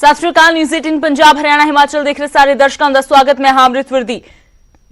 ਸਤਿ ਸ਼੍ਰੀ ਅਕਾਲ ਨਿਊਜ਼ 18 ਪੰਜਾਬ, ਹਰਿਆਣਾ, ਹਿਮਾਚਲ ਦੇਖ ਰਹੇ ਸਾਰੇ ਦਰਸ਼ਕਾਂ ਦਾ ਸਵਾਗਤ। ਮੈਂ ਹਾਂ ਅੰਮ੍ਰਿਤ ਵਰਦੀ।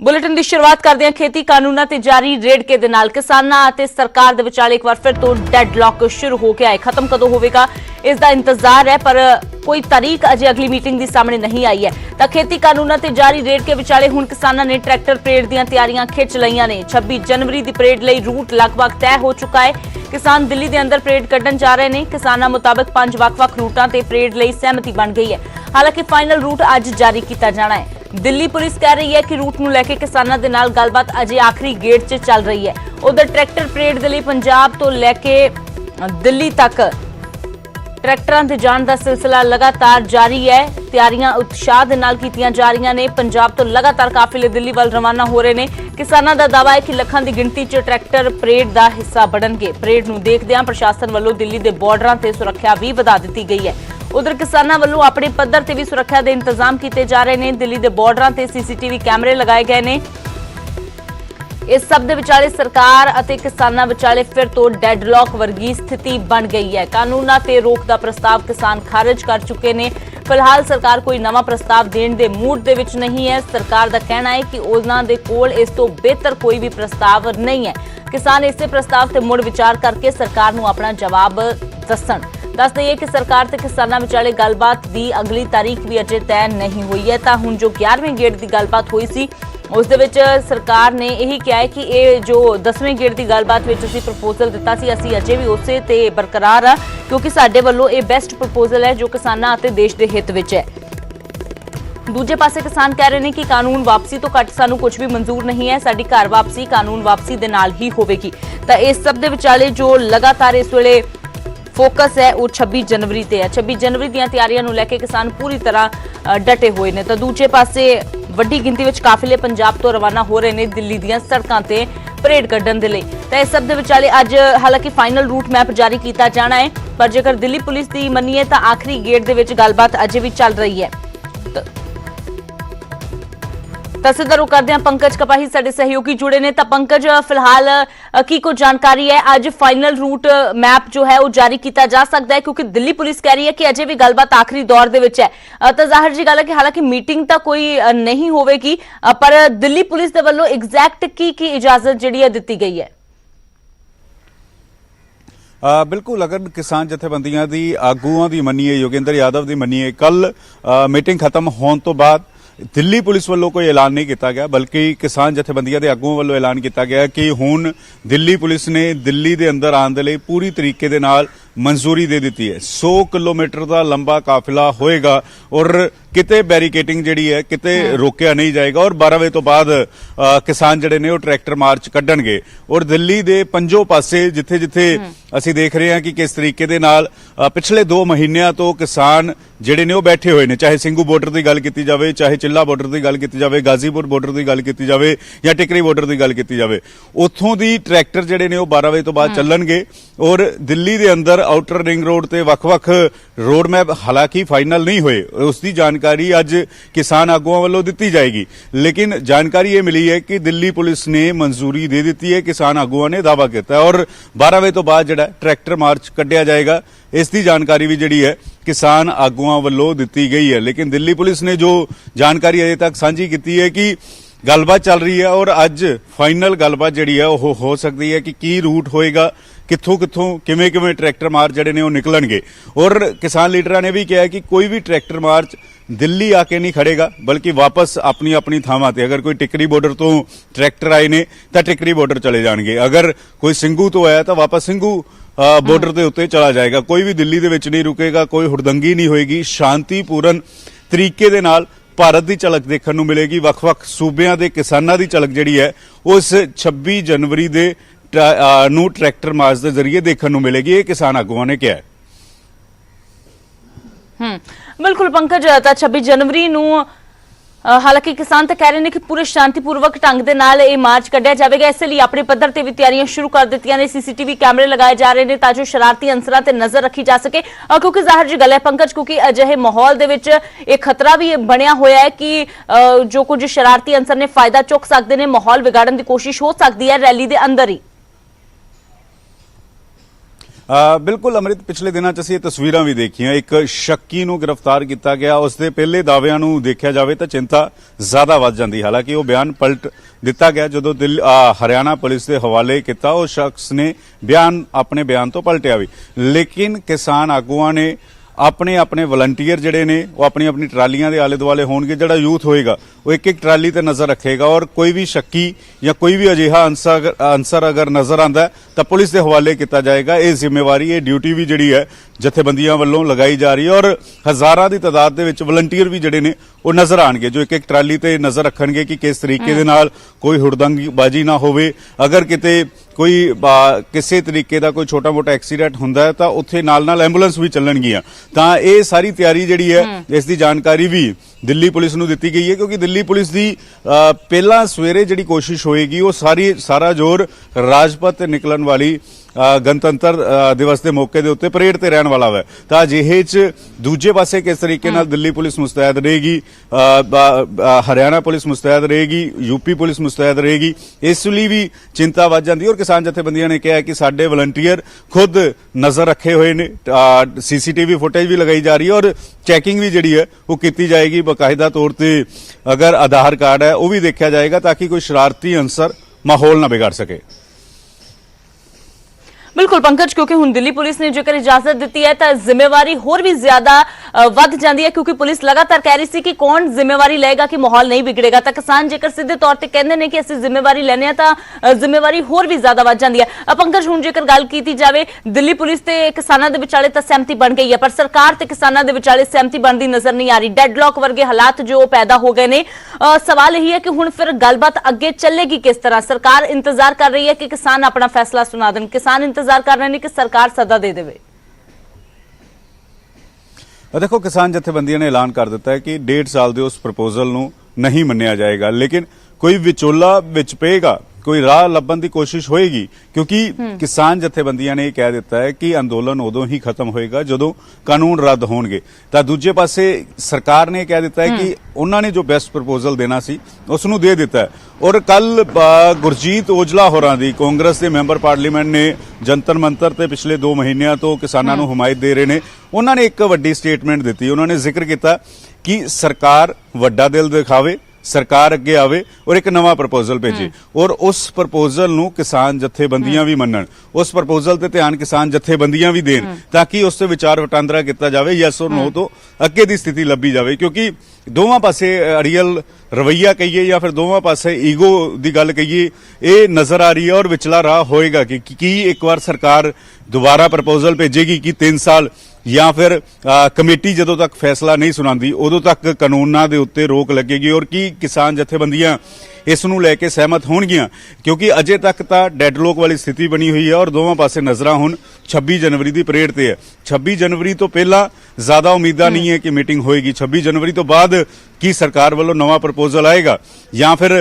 ਬੁਲੇਟਿਨ ਦੀ ਸ਼ੁਰੂਆਤ ਕਰਦੇ ਹਾਂ ਖੇਤੀ ਕਾਨੂੰਨਾਂ ਤੇ ਜਾਰੀ ਰੇਡਕੇ ਦੇ ਨਾਲ ਕਿਸਾਨਾਂ ਅਤੇ ਸਰਕਾਰ ਦੇ ਵਿਚਾਲੇ ਇੱਕ ਵਾਰ ਫਿਰ ਤੋਂ ਡੈਡਲੌਕ ਸ਼ੁਰੂ ਹੋ ਗਿਆ ਹੈ। ਖਤਮ ਕਦੋਂ ਹੋਵੇਗਾ? ਇਸ ਦਾ ਇੰਤਜ਼ਾਰ ਹੈ, ਪਰ ਕੋਈ ਤਾਰੀਖ ਅਜੇ ਅਗਲੀ ਮੀਟਿੰਗ ਦੀ ਸਾਹਮਣੇ ਨਹੀਂ ਆਈ ਹੈ। ਤਾਂ ਖੇਤੀ ਕਾਨੂੰਨਾਂ ਤੇ ਜਾਰੀ ਰੇਡਕੇ ਵਿਚਾਲੇ ਹੁਣ ਕਿਸਾਨਾਂ ਨੇ ਟਰੈਕਟਰ ਪਰੇਡ ਦੀਆਂ ਤਿਆਰੀਆਂ ਖਿੱਚ ਲਈਆਂ ਨੇ। 26 ਜਨਵਰੀ ਦੀ ਪਰੇਡ ਲਈ ਰੂਟ ਲਗਭਗ ਤੈਅ ਹੋ ਚੁੱਕਾ ਹੈ। ਕਿਸਾਨ ਦਿੱਲੀ ਦੇ ਅੰਦਰ ਪਰੇਡ ਕੱਢਣ ਜਾ ਰਹੇ ਨੇ। ਕਿਸਾਨਾਂ ਮੁਤਾਬਕ ਪੰਜ ਵੱਖ-ਵੱਖ ਰੂਟਾਂ ਤੇ ਪਰੇਡ ਲਈ ਸਹਿਮਤੀ ਬਣ ਗਈ ਹੈ। ਹਾਲਾਂਕਿ ਫਾਈਨਲ ਰੂਟ ਅੱਜ ਜਾਰੀ ਕੀਤਾ ਜਾਣਾ ਹੈ। ਦਿੱਲੀ ਪੁਲਿਸ ਕਹਿ ਰਹੀ ਹੈ ਕਿ ਰੂਟ ਨੂੰ ਲੈ ਕੇ ਕਿਸਾਨਾਂ ਦੇ ਨਾਲ ਗੱਲਬਾਤ ਅਜੇ ਆਖਰੀ ਗੇਟ 'ਚ ਚੱਲ ਰਹੀ ਹੈ। ਉਧਰ ਟਰੈਕਟਰ ਪਰੇਡ ਦੇ ਲਈ ਪੰਜਾਬ ਤੋਂ ਲੈ ਕੇ ਦਿੱਲੀ ਤੱਕ ਟਰੈਕਟਰਾਂ ਤੇ ਜਾਣ ਦਾ ਸਿਲਸਿਲਾ ਲਗਾਤਾਰ ਜਾਰੀ ਹੈ। ਤਿਆਰੀਆਂ ਉਤਸ਼ਾਹ ਦੇ ਨਾਲ ਕੀਤੀਆਂ ਜਾ ਰਹੀਆਂ ਨੇ। ਪੰਜਾਬ ਤੋਂ ਲਗਾਤਾਰ ਕਾਫਿਲੇ ਦਿੱਲੀ ਵੱਲ ਰਵਾਨਾ ਹੋ ਰਹੇ ਨੇ। ਕਿਸਾਨਾਂ ਦਾ ਦਾਅਵਾ ਹੈ ਕਿ ਲੱਖਾਂ ਦੀ ਗਿਣਤੀ 'ਚ ਟਰੈਕਟਰ ਪਰੇਡ ਦਾ ਹਿੱਸਾ ਬਣਨਗੇ। ਪਰੇਡ ਨੂੰ ਦੇਖਦਿਆਂ ਪ੍ਰਸ਼ਾਸਨ ਵੱਲੋਂ ਦਿੱਲੀ ਦੇ ਬਾਰਡਰਾਂ ਤੇ ਸੁਰੱਖਿਆ ਵੀ ਵਧਾ ਦਿੱਤੀ ਗਈ ਹੈ। ਉਧਰ ਕਿਸਾਨਾਂ ਵੱਲੋਂ ਆਪਣੇ ਪੱਧਰ ਤੇ ਵੀ ਸੁਰੱਖਿਆ ਦੇ ਇੰਤਜ਼ਾਮ ਕੀਤੇ ਜਾ ਰਹੇ ਨੇ। ਦਿੱਲੀ ਦੇ ਬਾਰਡਰਾਂ ਤੇ ਸੀਸੀਟੀਵੀ ਕੈਮਰੇ ਲਗਾਏ ਗਏ ਨੇ। ਇਸ ਸਭ ਦੇ ਵਿਚਾਲੇ ਸਰਕਾਰ ਅਤੇ ਕਿਸਾਨਾਂ ਵਿਚਾਲੇ ਫਿਰ ਤੋਂ ਡੈਡਲੌਕ ਵਰਗੀ ਸਥਿਤੀ ਬਣ ਗਈ ਹੈ। ਕਾਨੂੰਨਾਂ ਤੇ ਰੋਕ ਦਾ ਪ੍ਰਸਤਾਵ ਕਿਸਾਨ ਖਾਰਜ ਕਰ ਚੁੱਕੇ ਨੇ। ਫਿਲਹਾਲ ਸਰਕਾਰ ਕੋਈ ਨਵਾਂ ਪ੍ਰਸਤਾਵ ਦੇਣ ਦੇ ਮੂਡ ਦੇ ਵਿੱਚ ਨਹੀਂ ਹੈ। ਸਰਕਾਰ ਦਾ ਕਹਿਣਾ ਹੈ ਕਿ ਉਹਨਾਂ ਦੇ ਕੋਲ ਇਸ ਤੋਂ ਬਿਹਤਰ ਕੋਈ ਵੀ ਪ੍ਰਸਤਾਵ ਨਹੀਂ ਹੈ। ਕਿਸਾਨ ਇਸੇ ਪ੍ਰਸਤਾਵ ਤੇ ਮੁੜ ਵਿਚਾਰ ਕਰਕੇ ਸਰਕਾਰ ਨੂੰ ਆਪਣਾ ਜਵਾਬ ਦੱਸਣ। ਦੱਸ ਦਈਏ ਕਿ ਸਰਕਾਰ ਤੇ ਕਿਸਾਨਾਂ ਵਿਚਾਲੇ ਗੱਲਬਾਤ ਦੀ ਅਗਲੀ ਤਾਰੀਖ ਵੀ ਅਜੇ ਤੈਅ ਨਹੀਂ ਹੋਈ ਹੈ। ਤਾਂ ਹੁਣ ਜੋ 11ਵੇਂ ਗੇੜ ਦੀ ਗੱਲਬਾਤ ਹੋਈ ਸੀ ਉਸ ਦੇ ਵਿੱਚ ਸਰਕਾਰ ਨੇ ਇਹੀ ਕਿਹਾ ਹੈ ਕਿ ਇਹ ਜੋ 10ਵੇਂ ਗੇੜ ਦੀ ਗੱਲਬਾਤ ਵਿੱਚ ਅਸੀਂ ਪ੍ਰਪੋਜ਼ਲ ਦਿੱਤਾ ਸੀ, ਅਸੀਂ ਅਜੇ ਵੀ ਉਸੇ ਤੇ ਬਰਕਰਾਰ ਆ, ਕਿਉਂਕਿ ਸਾਡੇ ਵੱਲੋਂ ਇਹ ਬੈਸਟ ਪ੍ਰਪੋਜ਼ਲ ਹੈ ਜੋ ਕਿਸਾਨਾਂ ਅਤੇ ਦੇਸ਼ ਦੇ ਹਿੱਤ ਵਿੱਚ ਹੈ। ਦੂਜੇ ਪਾਸੇ ਕਿਸਾਨ ਕਹਿ ਰਹੇ ਨੇ ਕਿ ਕਾਨੂੰਨ ਵਾਪਸੀ ਤੋਂ ਘੱਟ ਸਾਨੂੰ ਕੁਝ ਵੀ ਮਨਜ਼ੂਰ ਨਹੀਂ ਹੈ, ਸਾਡੀ ਘਰ ਵਾਪਸੀ ਕਾਨੂੰਨ ਵਾਪਸੀ ਦੇ ਨਾਲ ਹੀ ਹੋਵੇਗੀ। ਤਾਂ ਇਸ ਸਭ ਦੇ ਵਿਚਾਲੇ ਜੋ ਲਗਾਤਾਰ ਇਸ ਵੇਲੇ ਫੋਕਸ ਹੈ, ਉਹ 26 ਜਨਵਰੀ ਤੇ ਹੈ। 26 ਜਨਵਰੀ ਦੀਆਂ ਤਿਆਰੀਆਂ ਨੂੰ ਲੈ ਕੇ ਕਿਸਾਨ ਪੂਰੀ ਤਰ੍ਹਾਂ ਡਟੇ ਹੋਏ ਨੇ। ਤਾਂ ਦੂਜੇ ਪਾਸੇ ਵੱਡੀ ਗਿਣਤੀ ਵਿੱਚ ਕਾਫਿਲੇ ਪੰਜਾਬ ਤੋਂ ਰਵਾਨਾ ਹੋ ਰਹੇ ਨੇ ਦਿੱਲੀ ਦੀਆਂ ਸੜਕਾਂ ਤੇ ਪਰੇਡ ਕੱਢਣ ਦੇ ਲਈ। ਤਾਂ ਇਸ ਸਭ ਦੇ ਵਿਚਾਲੇ ਅੱਜ ਹਾਲਾਂਕਿ ਫਾਈਨਲ ਰੂਟ ਮੈਪ ਜਾਰੀ ਕੀਤਾ ਜਾਣਾ ਹੈ, ਪਰ ਜੇਕਰ ਦਿੱਲੀ ਪੁਲਿਸ ਦੀ ਮੰਨੀਏ ਤਾਂ ਆਖਰੀ ਗੇਟ ਦੇ ਵਿੱਚ ਗੱਲਬਾਤ ਅਜੇ ਵੀ ਚੱਲ ਰਹੀ ਹੈ। ਤਾਂ ਸਿੱਧਾ ਰੁਕ ਕਰਦੇ ਹਾਂ ਪੰਕਜ ਕਪਾਹੀ ਸਾਡੇ ਸਹਿਯੋਗੀ ਜੁੜੇ ਨੇ। ਤਾਂ ਪੰਕਜ, ਫਿਲਹਾਲ ਕੀ ਕੋ ਜਾਣਕਾਰੀ ਹੈ? ਅੱਜ ਫਾਈਨਲ ਰੂਟ ਮੈਪ ਜੋ ਹੈ ਉਹ ਜਾਰੀ ਕੀਤਾ ਜਾ ਸਕਦਾ ਹੈ ਕਿਉਂਕਿ ਦਿੱਲੀ ਪੁਲਿਸ ਕਹਿ ਰਹੀ ਹੈ ਕਿ ਅਜੇ ਵੀ ਗੱਲਬਾਤ ਆਖਰੀ ਦੌਰ ਦੇ ਵਿੱਚ ਹੈ। ਤਾਂ ਜ਼ਾਹਰ ਜੀ ਗੱਲ ਹੈ ਕਿ ਹਾਲਾਂਕਿ ਮੀਟਿੰਗ ਤਾਂ ਕੋਈ ਨਹੀਂ ਹੋਵੇਗੀ ਪਰ ਦਿੱਲੀ ਪੁਲਿਸ ਦੇ ਵੱਲੋਂ ਐਗਜ਼ੈਕਟ ਕੀ ਕੀ ਇਜਾਜ਼ਤ ਜਿਹੜੀ ਹੈ ਦਿੱਤੀ ਗਈ ਹੈ? ਬਿਲਕੁਲ, ਅਗਰ ਕਿਸਾਨ ਜਥੇਬੰਦੀਆਂ ਦੀ ਆਗੂਆਂ ਦੀ ਮੰਨੀਏ, ਯੋਗਿੰਦਰ ਯਾਦਵ ਦੀ ਮੰਨੀਏ ਕੱਲ ਮੀਟਿੰਗ ਖਤਮ ਹੋਣ ਤੋਂ ਬਾਅਦ ਦਿੱਲੀ ਪੁਲਿਸ ਵੱਲੋਂ ਕੋਈ ਐਲਾਨ ਨਹੀਂ ਕੀਤਾ ਗਿਆ, ਬਲਕਿ ਕਿਸਾਨ ਜਥੇਬੰਦੀਆਂ ਦੇ ਆਗੂਆਂ ਵੱਲੋਂ ਐਲਾਨ ਕੀਤਾ ਗਿਆ ਕਿ ਹੁਣ ਦਿੱਲੀ ਪੁਲਿਸ ਨੇ ਦਿੱਲੀ ਦੇ ਅੰਦਰ ਆਉਣ ਦੇ ਲਈ ਪੂਰੀ ਤਰੀਕੇ ਦੇ ਨਾਲ ਮਨਜ਼ੂਰੀ ਦੇ ਦਿੱਤੀ ਹੈ। 100 ਕਿਲੋਮੀਟਰ ਦਾ ਲੰਬਾ ਕਾਫ਼ਲਾ ਹੋਏਗਾ ਔਰ ਕਿਤੇ ਬੈਰੀਕੇਟਿੰਗ ਜਿਹੜੀ ਹੈ ਕਿਤੇ ਰੋਕਿਆ ਨਹੀਂ ਜਾਏਗਾ ਔਰ 12 ਵਜੇ ਤੋਂ ਬਾਅਦ ਕਿਸਾਨ ਜਿਹੜੇ ਨੇ ਉਹ ਟਰੈਕਟਰ ਮਾਰਚ ਕੱਢਣਗੇ। ਔਰ ਦਿੱਲੀ ਦੇ ਪੰਜੋ ਪਾਸੇ ਜਿੱਥੇ ਜਿੱਥੇ ਅਸੀਂ ਦੇਖ ਰਹੇ ਹਾਂ ਕਿ ਕਿਸ ਤਰੀਕੇ ਦੇ ਨਾਲ ਪਿਛਲੇ 2 ਮਹੀਨਿਆਂ ਤੋਂ ਕਿਸਾਨ ਜਿਹੜੇ ਨੇ ਉਹ ਬੈਠੇ ਹੋਏ ਨੇ ਚਾਹੇ ਸਿੰਘੂ ਬਾਰਡਰ ਦੀ ਗੱਲ ਕੀਤੀ ਜਾਵੇ ਚਾਹੇ ਚਿੱਲਾ ਬਾਰਡਰ ਦੀ ਗੱਲ ਕੀਤੀ ਜਾਵੇ ਗਾਜ਼ੀਪੁਰ ਬਾਰਡਰ ਦੀ ਗੱਲ ਕੀਤੀ ਜਾਵੇ ਜਾਂ ਟਿਕਰੀ ਬਾਰਡਰ ਦੀ ਗੱਲ ਕੀਤੀ ਜਾਵੇ। ਉੱਥੋਂ ਦੀ ਟਰੈਕਟਰ ਜਿਹੜੇ ਨੇ ਉਹ 12 ਵਜੇ ਤੋਂ ਬਾਅਦ ਚੱਲਣਗੇ ਔਰ ਦਿੱਲੀ ਦੇ ਅੰਦਰ ਆਊਟਰ ਰਿੰਗ ਰੋਡ ਤੇ ਵੱਖ-ਵੱਖ ਰੋਡ ਮੈਪ ਹਾਲਾਂਕਿ ਫਾਈਨਲ ਨਹੀਂ ਹੋਏ ਉਸ ਦੀ ਜਾਣਕਾਰੀ ਅੱਜ ਕਿਸਾਨ ਆਗੂਆਂ ਵੱਲੋਂ ਦਿੱਤੀ ਜਾਏਗੀ ਲੇਕਿਨ ਜਾਣਕਾਰੀ ਇਹ ਮਿਲੀ ਹੈ ਕਿ ਦਿੱਲੀ ਪੁਲਿਸ ਨੇ ਮਨਜ਼ੂਰੀ ਦੇ ਦਿੱਤੀ ਹੈ ਕਿਸਾਨ ਆਗੂਆਂ ਨੇ ਦਾਅਵਾ ਕੀਤਾ ਹੈ ਔਰ 12 ਵਜੇ ਤੋਂ ਬਾਅਦ ਜਿਹੜਾ ਟਰੈਕਟਰ ਮਾਰਚ ਕੱਢਿਆ ਜਾਏਗਾ ਇਸ ਦੀ ਜਾਣਕਾਰੀ ਵੀ ਜਿਹੜੀ ਹੈ ਕਿਸਾਨ ਆਗੂਆਂ ਵੱਲੋਂ ਦਿੱਤੀ ਗਈ ਹੈ ਲੇਕਿਨ ਦਿੱਲੀ ਪੁਲਿਸ ਨੇ ਜੋ ਜਾਣਕਾਰੀ ਅਜੇ ਤੱਕ ਸਾਂਝੀ ਕੀਤੀ ਹੈ ਕਿ ਗੱਲਬਾਤ ਚੱਲ ਰਹੀ ਹੈ ਔਰ ਅੱਜ ਫਾਈਨਲ ਗੱਲਬਾਤ ਜਿਹੜੀ ਹੈ ਉਹ ਹੋ ਸਕਦੀ ਹੈ ਕਿ ਕੀ ਰੂਟ ਹੋਏਗਾ ਕਿੱਥੋਂ ਕਿੱਥੋਂ ਕਿਵੇਂ ਕਿਵੇਂ ਟਰੈਕਟਰ ਮਾਰਚ ਜਿਹੜੇ ਨੇ ਉਹ ਨਿਕਲਣਗੇ। ਔਰ ਕਿਸਾਨ ਲੀਡਰਾਂ ਨੇ ਵੀ ਕਿਹਾ ਕਿ ਕੋਈ ਵੀ ਟਰੈਕਟਰ ਮਾਰਚ ਦਿੱਲੀ ਆ ਕੇ ਨਹੀਂ ਖੜੇਗਾ ਬਲਕਿ ਵਾਪਸ ਆਪਣੀ ਆਪਣੀ ਥਾਵਾਂ ਤੇ। ਅਗਰ ਕੋਈ ਟਿਕਰੀ ਬਾਰਡਰ ਤੋਂ ਟਰੈਕਟਰ ਆਏ ਨੇ ਤਾਂ ਟਿਕਰੀ ਬਾਰਡਰ ਚਲੇ ਜਾਣਗੇ। ਅਗਰ ਕੋਈ ਸਿੰਘੂ ਤੋਂ ਆਇਆ ਤਾਂ ਵਾਪਸ ਸਿੰਘੂ ਅ, ਬਾਰਡਰ ਦੇ ਉੱਤੇ ਚਲਾ ਜਾਏਗਾ। ਕੋਈ ਵੀ ਦਿੱਲੀ ਦੇ ਵਿੱਚ ਨਹੀਂ ਰੁਕੇਗਾ ਕੋਈ ਹੁੜਦੰਗੀ ਨਹੀਂ ਹੋਏਗੀ। ਸ਼ਾਂਤੀਪੂਰਨ ਤਰੀਕੇ ਦੇ ਨਾਲ ਭਾਰਤ ਦੀ ਝਲਕ ਦੇਖਣ ਨੂੰ ਮਿਲੇਗੀ। ਵੱਖ-ਵੱਖ ਸੂਬਿਆਂ ਦੇ ਕਿਸਾਨਾਂ ਦੀ ਝਲਕ ਜਿਹੜੀ ਹੈ ਉਸ 26 ਜਨਵਰੀ ਦੇ ਨੂੰ ਟਰੈਕਟਰ ਮਾਰਚ ਦੇ ਜ਼ਰੀਏ ਦੇਖਣ ਨੂੰ ਮਿਲੇਗੀ, ਇਹ ਕਿਸਾਨ ਆਗੂਆਂ ਨੇ ਕਿਹਾ ਹੂੰ। ਬਿਲਕੁਲ ਪੰਕਜ ਤਾਂ 26 ਜਨਵਰੀ ਨੂੰ ਹਾਲਾਂਕਿ ਕਿਸਾਨ ਤਾਂ ਕਹਿ ਰਹੇ ਨੇ ਕਿ ਪੂਰੇ ਸ਼ਾਂਤੀਪੂਰਵਕ ਢੰਗ ਦੇ ਨਾਲ ਇਹ ਮਾਰਚ ਕੱਢਿਆ ਜਾਵੇਗਾ, ਇਸੇ ਲਈ ਆਪਣੇ ਪੱਧਰ ਤੇ ਵੀ ਤਿਆਰੀਆਂ ਸ਼ੁਰੂ ਕਰ ਦਿੱਤੀਆਂ ਨੇ, ਸੀਸੀਟੀਵੀ ਕੈਮਰੇ ਲਗਾਏ ਜਾ ਰਹੇ ਨੇ ਤਾਂ ਜੋ ਸ਼ਰਾਰਤੀ ਅੰਸਰਾਂ ਤੇ ਨਜ਼ਰ ਰੱਖੀ ਜਾ ਸਕੇ। ਕਿਉਂਕਿ ਜ਼ਾਹਰ ਜੀ ਗੱਲ ਹੈ ਪੰਕਜ, ਕਿਉਂਕਿ ਅਜਿਹੇ ਮਾਹੌਲ ਦੇ ਵਿੱਚ ਇਹ ਖਤਰਾ ਵੀ ਬਣਿਆ ਹੋਇਆ ਹੈ ਕਿ ਜੋ ਕੁਝ ਸ਼ਰਾਰਤੀ ਅੰਸਰ ਨੇ ਫਾਇਦਾ ਚੁੱਕ ਸਕਦੇ ਨੇ, ਮਾਹੌਲ ਵਿਗਾੜਨ ਦੀ ਕੋਸ਼ਿਸ਼ ਹੋ ਸਕਦੀ ਹੈ ਰੈਲੀ ਦੇ ਅੰਦਰ ਹੀ। ਬਿਲਕੁਲ ਅੰਮ੍ਰਿਤ ਪਿਛਲੇ ਦਿਨਾਂ 'ਚ ਅਸੀਂ ਇਹ ਤਸਵੀਰਾਂ ਵੀ ਦੇਖੀਆਂ। ਇੱਕ ਸ਼ੱਕੀ ਨੂੰ ਗ੍ਰਿਫਤਾਰ ਕੀਤਾ ਗਿਆ। ਉਸ ਦੇ ਪਹਿਲੇ ਦਾਅਵਿਆਂ ਨੂੰ ਦੇਖਿਆ ਜਾਵੇ ਤਾਂ ਚਿੰਤਾ ਜ਼ਿਆਦਾ ਵੱਧ ਜਾਂਦੀ। ਹਾਲਾਂਕਿ ਉਹ ਬਿਆਨ ਪਲਟ ਦਿੱਤਾ ਗਿਆ। ਜਦੋਂ ਦਿੱਲ ਹਰਿਆਣਾ ਪੁਲਿਸ ਦੇ ਹਵਾਲੇ ਕੀਤਾ, ਉਹ ਸ਼ਖਸ ਨੇ ਬਿਆਨ, ਆਪਣੇ ਬਿਆਨ ਤੋਂ ਪਲਟਿਆ ਵੀ। ਲੇਕਿਨ ਕਿਸਾਨ ਆਗੂਆਂ ਨੇ ਆਪਣੇ ਆਪਣੇ ਵਲੰਟੀਅਰ ਜਿਹੜੇ ਨੇ ਉਹ ਆਪਣੀ ਆਪਣੀ ਟਰਾਲੀਆਂ ਦੇ ਆਲੇ ਦੁਆਲੇ ਹੋਣਗੇ ਜਿਹੜਾ ਯੂਥ ਹੋਏਗਾ ਉਹ ਇੱਕ ਇੱਕ ਟਰਾਲੀ ਤੇ ਨਜ਼ਰ ਰੱਖੇਗਾ ਔਰ ਕੋਈ ਵੀ ਸ਼ੱਕੀ ਜਾਂ ਕੋਈ ਵੀ ਅਜਿਹਾ ਅੰਸਰ ਅੰਸਰ ਅਗਰ ਨਜ਼ਰ ਆਂਦਾ ਤਾਂ ਪੁਲਿਸ ਦੇ ਹਵਾਲੇ ਕੀਤਾ ਜਾਏਗਾ। ਇਹ ਜ਼ਿੰਮੇਵਾਰੀ ਇਹ ਡਿਊਟੀ ਵੀ ਜਿਹੜੀ ਹੈ ਜਥੇਬੰਦੀਆਂ ਵੱਲੋਂ ਲਗਾਈ ਜਾ ਰਹੀ ਹੈ ਔਰ ਹਜ਼ਾਰਾਂ ਦੀ ਤਾਦਾਦ ਦੇ ਵਿੱਚ ਵਲੰਟੀਅਰ ਵੀ ਜਿਹੜੇ ਨੇ ਉਹ ਨਜ਼ਰ ਆਣਗੇ ਜੋ ਇੱਕ ਇੱਕ ਟਰਾਲੀ ਤੇ ਨਜ਼ਰ ਰੱਖਣਗੇ ਕਿ ਕਿਸ ਤਰੀਕੇ ਦੇ ਨਾਲ ਕੋਈ ਹੁੜਦੰਗਬਾਜ਼ੀ ਨਾ ਹੋਵੇ। ਅਗਰ ਕਿਤੇ ਕੋਈ ਕਿਸੇ ਤਰੀਕੇ ਦਾ ਕੋਈ ਛੋਟਾ ਮੋਟਾ ਐਕਸੀਡੈਂਟ ਹੁੰਦਾ ਹੈ ਤਾਂ ਉੱਥੇ ਨਾਲ ਨਾਲ ਐਂਬੂਲੈਂਸ ਵੀ ਚੱਲਣਗੀਆਂ। ਤਾਂ ਇਹ ਸਾਰੀ ਤਿਆਰੀ ਜਿਹੜੀ ਹੈ ਇਸ ਦੀ ਜਾਣਕਾਰੀ ਵੀ ਦਿੱਲੀ ਪੁਲਿਸ ਨੂੰ ਦਿੱਤੀ ਗਈ ਹੈ ਕਿਉਂਕਿ ਦਿੱਲੀ ਪੁਲਿਸ ਦੀ ਪਹਿਲਾਂ ਸਵੇਰੇ ਜਿਹੜੀ ਕੋਸ਼ਿਸ਼ ਹੋਏਗੀ ਉਹ ਸਾਰੀ ਸਾਰਾ ਜ਼ੋਰ ਰਾਜਪਥ ਤੇ ਨਿਕਲਣ ਵਾਲੀ ਗਣਤੰਤਰ ਦਿਵਸ ਦੇ ਮੌਕੇ ਦੇ ਉੱਤੇ ਪਰੇਡ ਤੇ ਰਹਿਣ ਵਾਲਾ ਹੈ ਤਾਂ ਅਜਿਹੇ ਚ ਦੂਜੇ ਪਾਸੇ ਕਿਸ ਤਰੀਕੇ ਨਾਲ ਦਿੱਲੀ ਪੁਲਿਸ ਮੁਸਤੈਦ ਰਹੇਗੀ ਹਰਿਆਣਾ ਪੁਲਿਸ ਮੁਸਤੈਦ ਰਹੇਗੀ ਯੂਪੀ ਪੁਲਿਸ ਮੁਸਤੈਦ ਰਹੇਗੀ ਇਸ ਲਈ ਵੀ ਚਿੰਤਾ ਵੱਧ ਜਾਂਦੀ ਔਰ ਕਿਸਾਨ ਜਥੇਬੰਦੀਆਂ ਨੇ ਕਿਹਾ ਕਿ ਸਾਡੇ ਵਲੰਟੀਅਰ ਖੁਦ ਨਜ਼ਰ ਰੱਖੇ ਹੋਏ ਨੇ। ਸੀਸੀਟੀਵੀ ਫੁਟੇਜ ਵੀ ਲਗਾਈ ਜਾ ਰਹੀ ਹੈ ਔਰ ਚੈਕਿੰਗ ਵੀ ਜਿਹੜੀ ਹੈ ਉਹ ਕੀਤੀ ਜਾਏਗੀ ਬਕਾਇਦਾ ਤੌਰ ਤੇ। ਅਗਰ ਆਧਾਰ ਕਾਰਡ ਹੈ ਉਹ ਵੀ ਦੇਖਿਆ ਜਾਏਗਾ ਤਾਂ ਕਿ ਕੋਈ ਸ਼ਰਾਰਤੀ ਅੰਸਰ ਮਾਹੌਲ ਨਾ ਵਿਗਾੜ ਸਕੇ। ਬਿਲਕੁਲ ਪੰਕਜ, ਕਿਉਂਕਿ ਹੁਣ ਦਿੱਲੀ ਪੁਲਿਸ ਨੇ ਜੇਕਰ ਇਜਾਜ਼ਤ ਦਿੱਤੀ ਹੈ, ਤਾਂ ਜ਼ਿੰਮੇਵਾਰੀ ਹੋਰ ਵੀ ਜ਼ਿਆਦਾ ਵੱਧ ਜਾਂਦੀ ਹੈ, ਕਿਉਂਕਿ ਪੁਲਿਸ ਲਗਾਤਾਰ ਕਹਿ ਰਹੀ ਸੀ ਕਿ ਕੌਣ ਜ਼ਿੰਮੇਵਾਰੀ ਲਏਗਾ ਕਿ ਮਾਹੌਲ ਨਹੀਂ ਵਿਗੜੇਗਾ। ਤਾਂ ਕਿਸਾਨ ਜੇਕਰ ਸਿੱਧੇ ਤੌਰ ਤੇ ਕਹਿੰਦੇ ਨੇ ਕਿ ਅਸੀਂ ਜ਼ਿੰਮੇਵਾਰੀ ਲੈਨੇ ਆ ਤਾਂ ਜ਼ਿੰਮੇਵਾਰੀ ਹੋਰ ਵੀ ਜ਼ਿਆਦਾ ਵੱਧ ਜਾਂਦੀ ਹੈ। ਪੰਕਜ, ਹੁਣ ਜੇਕਰ ਗੱਲ ਕੀਤੀ ਜਾਵੇ, ਦਿੱਲੀ ਪੁਲਿਸ ਤੇ ਕਿਸਾਨਾਂ ਦੇ ਵਿਚਾਲੇ ਤਾਂ ਸਹਿਮਤੀ ਬਣ ਗਈ ਹੈ, ਪਰ ਸਰਕਾਰ ਤੇ ਕਿਸਾਨਾਂ ਦੇ ਵਿਚਾਲੇ ਸਹਿਮਤੀ ਬਣਦੀ ਨਜ਼ਰ ਨਹੀਂ ਆ ਰਹੀ। ਡੈਡਲੌਕ ਵਰਗੇ ਹਾਲਾਤ ਜੋ ਪੈਦਾ ਹੋ ਗਏ ਨੇ ਸਵਾਲ ਇਹ ਹੈ ਕਿ ਹੁਣ ਫਿਰ ਗੱਲਬਾਤ ਅੱਗੇ ਚੱਲੇਗੀ ਕਿਸ ਤਰ੍ਹਾਂ? ਸਰਕਾਰ ਇੰਤਜ਼ਾਰ ਕਰ ਰਹੀ ਹੈ ਕਿ ਕਿਸਾਨ ਆਪਣਾ ਫੈਸਲਾ ਸੁਣਾ ਦੇਣ। ਕਿਸਾਨ ਇੰਤਜ਼ਾਰ ਕਰ ਰਹੇ ਨੇ ਕਿ ਸਰਕਾਰ ਸੱਦਾ ਦੇ ਦੇਵੇ। ਦੇਖੋ, ਕਿਸਾਨ ਜਥੇਬੰਦੀਆਂ ਨੇ ਐਲਾਨ ਕਰ ਦਿੱਤਾ ਹੈ ਕਿ ਡੇਢ ਸਾਲ ਦੇ ਉਸ ਪ੍ਰਪੋਜ਼ਲ ਨੂੰ ਨਹੀਂ ਮੰਨਿਆ ਜਾਏਗਾ, ਲੇਕਿਨ ਕੋਈ ਵਿਚੋਲਾ ਵਿੱਚ ਪਏਗਾ ਕੋਈ ਰਾਹ ਲੱਭਣ ਦੀ ਕੋਸ਼ਿਸ਼ ਹੋਏਗੀ? ਕਿਉਂਕਿ ਕਿਸਾਨ ਜਥੇਬੰਦੀਆਂ ਨੇ ਇਹ ਕਹਿ ਦਿੱਤਾ ਹੈ ਕਿ ਅੰਦੋਲਨ ਉਦੋਂ ਹੀ ਖਤਮ ਹੋਏਗਾ ਜਦੋਂ ਕਾਨੂੰਨ ਰੱਦ ਹੋਣਗੇ। ਤਾਂ ਦੂਜੇ ਪਾਸੇ ਸਰਕਾਰ ਨੇ ਇਹ ਕਹਿ ਦਿੱਤਾ ਹੈ ਕਿ ਉਹਨਾਂ ਨੇ ਜੋ ਬੈਸਟ ਪ੍ਰਪੋਜ਼ਲ ਦੇਣਾ ਸੀ ਉਸ ਨੂੰ ਦੇ ਦਿੱਤਾ ਹੈ। ਔਰ ਕੱਲ ਗੁਰਜੀਤ ਔਜਲਾ ਹੋਰਾਂ ਦੀ ਕਾਂਗਰਸ ਦੇ ਮੈਂਬਰ ਪਾਰਲੀਮੈਂਟ ਨੇ ਜੰਤਰ ਮੰਤਰ ਤੇ ਪਿਛਲੇ 2 ਮਹੀਨਿਆਂ ਤੋਂ ਕਿਸਾਨਾਂ ਨੂੰ ਹਮਾਇਤ ਦੇ ਰਹੇ ਨੇ। ਉਹਨਾਂ ਨੇ ਇੱਕ ਵੱਡੀ ਸਟੇਟਮੈਂਟ ਦਿੱਤੀ। ਉਹਨਾਂ ਨੇ ਜ਼ਿਕਰ ਕੀਤਾ ਕਿ ਸਰਕਾਰ ਵੱਡਾ ਦਿਲ ਦਿਖਾਵੇ ਸਰਕਾਰ ਅੱਗੇ ਆਵੇ ਔਰ ਇੱਕ ਨਵਾਂ ਪ੍ਰਪੋਜ਼ਲ ਭੇਜੇ। ਔਰ ਉਸ ਪ੍ਰਪੋਜ਼ਲ ਨੂੰ ਕਿਸਾਨ ਜਥੇਬੰਦੀਆਂ ਵੀ ਮੰਨਣ। ਉਸ ਪ੍ਰਪੋਜ਼ਲ ਤੇ ਧਿਆਨ ਕਿਸਾਨ ਜਥੇਬੰਦੀਆਂ ਵੀ ਦੇਣ ਤਾਂ ਕਿ ਉਸ ਤੇ ਵਿਚਾਰ ਵਟਾਂਦਰਾ ਕੀਤਾ ਜਾਵੇ ਯੈਸ ਔਰ ਨੋ ਤੋਂ ਅੱਗੇ ਦੀ ਸਥਿਤੀ ਲੱਭੀ ਜਾਵੇ। ਕਿਉਂਕਿ ਦੋਵਾਂ ਪਾਸੇ ਅੜੀਅਲ ਰਵਈਆ ਕਹੀਏ ਜਾਂ ਫਿਰ ਦੋਵਾਂ ਪਾਸੇ ਈਗੋ ਦੀ ਗੱਲ ਕਹੀਏ ਇਹ ਨਜ਼ਰ ਆ ਰਹੀ ਹੈ ਔਰ ਵਿਚਲਾ ਰਾਹ ਹੋਏਗਾ ਕਿ ਕੀ- ਕੀ ਇੱਕ ਵਾਰ ਸਰਕਾਰ ਦੁਬਾਰਾ ਪ੍ਰਪੋਜ਼ਲ ਭੇਜੇਗੀ ਕਿ 3 ਸਾਲ ਜਾਂ ਫਿਰ ਕਮੇਟੀ ਜਦੋਂ ਤੱਕ ਫੈਸਲਾ ਨਹੀਂ ਸੁਣਾਉਂਦੀ, ਉਦੋਂ ਤੱਕ ਕਾਨੂੰਨਾਂ ਦੇ ਉੱਤੇ ਰੋਕ ਲੱਗੇਗੀ। ਔਰ ਕੀ ਕਿਸਾਨ ਜਥੇਬੰਦੀਆਂ ਇਸ ਨੂੰ ਲੈ ਕੇ ਸਹਿਮਤ ਹੋਣਗੀਆਂ ਕਿਉਂਕਿ ਅਜੇ ਤੱਕ ਤਾਂ ਡੈਡਲੋਕ ਵਾਲੀ ਸਥਿਤੀ ਬਣੀ ਹੋਈ ਹੈ ਔਰ ਦੋਵਾਂ ਪਾਸੇ ਨਜ਼ਰਾਂ ਹੁਣ 26 ਜਨਵਰੀ ਦੀ ਪਰੇਡ ਤੇ ਹੈ। 26 ਜਨਵਰੀ ਤੋਂ ਪਹਿਲਾਂ ਜ਼ਿਆਦਾ ਉਮੀਦਾਂ ਨਹੀਂ ਹੈ ਕਿ ਮੀਟਿੰਗ ਹੋਏਗੀ। 26 ਜਨਵਰੀ ਤੋਂ ਬਾਅਦ ਕੀ ਸਰਕਾਰ ਵੱਲੋਂ ਨਵਾਂ ਪ੍ਰਪੋਜ਼ਲ ਆਏਗਾ? ਜਾਂ ਫਿਰ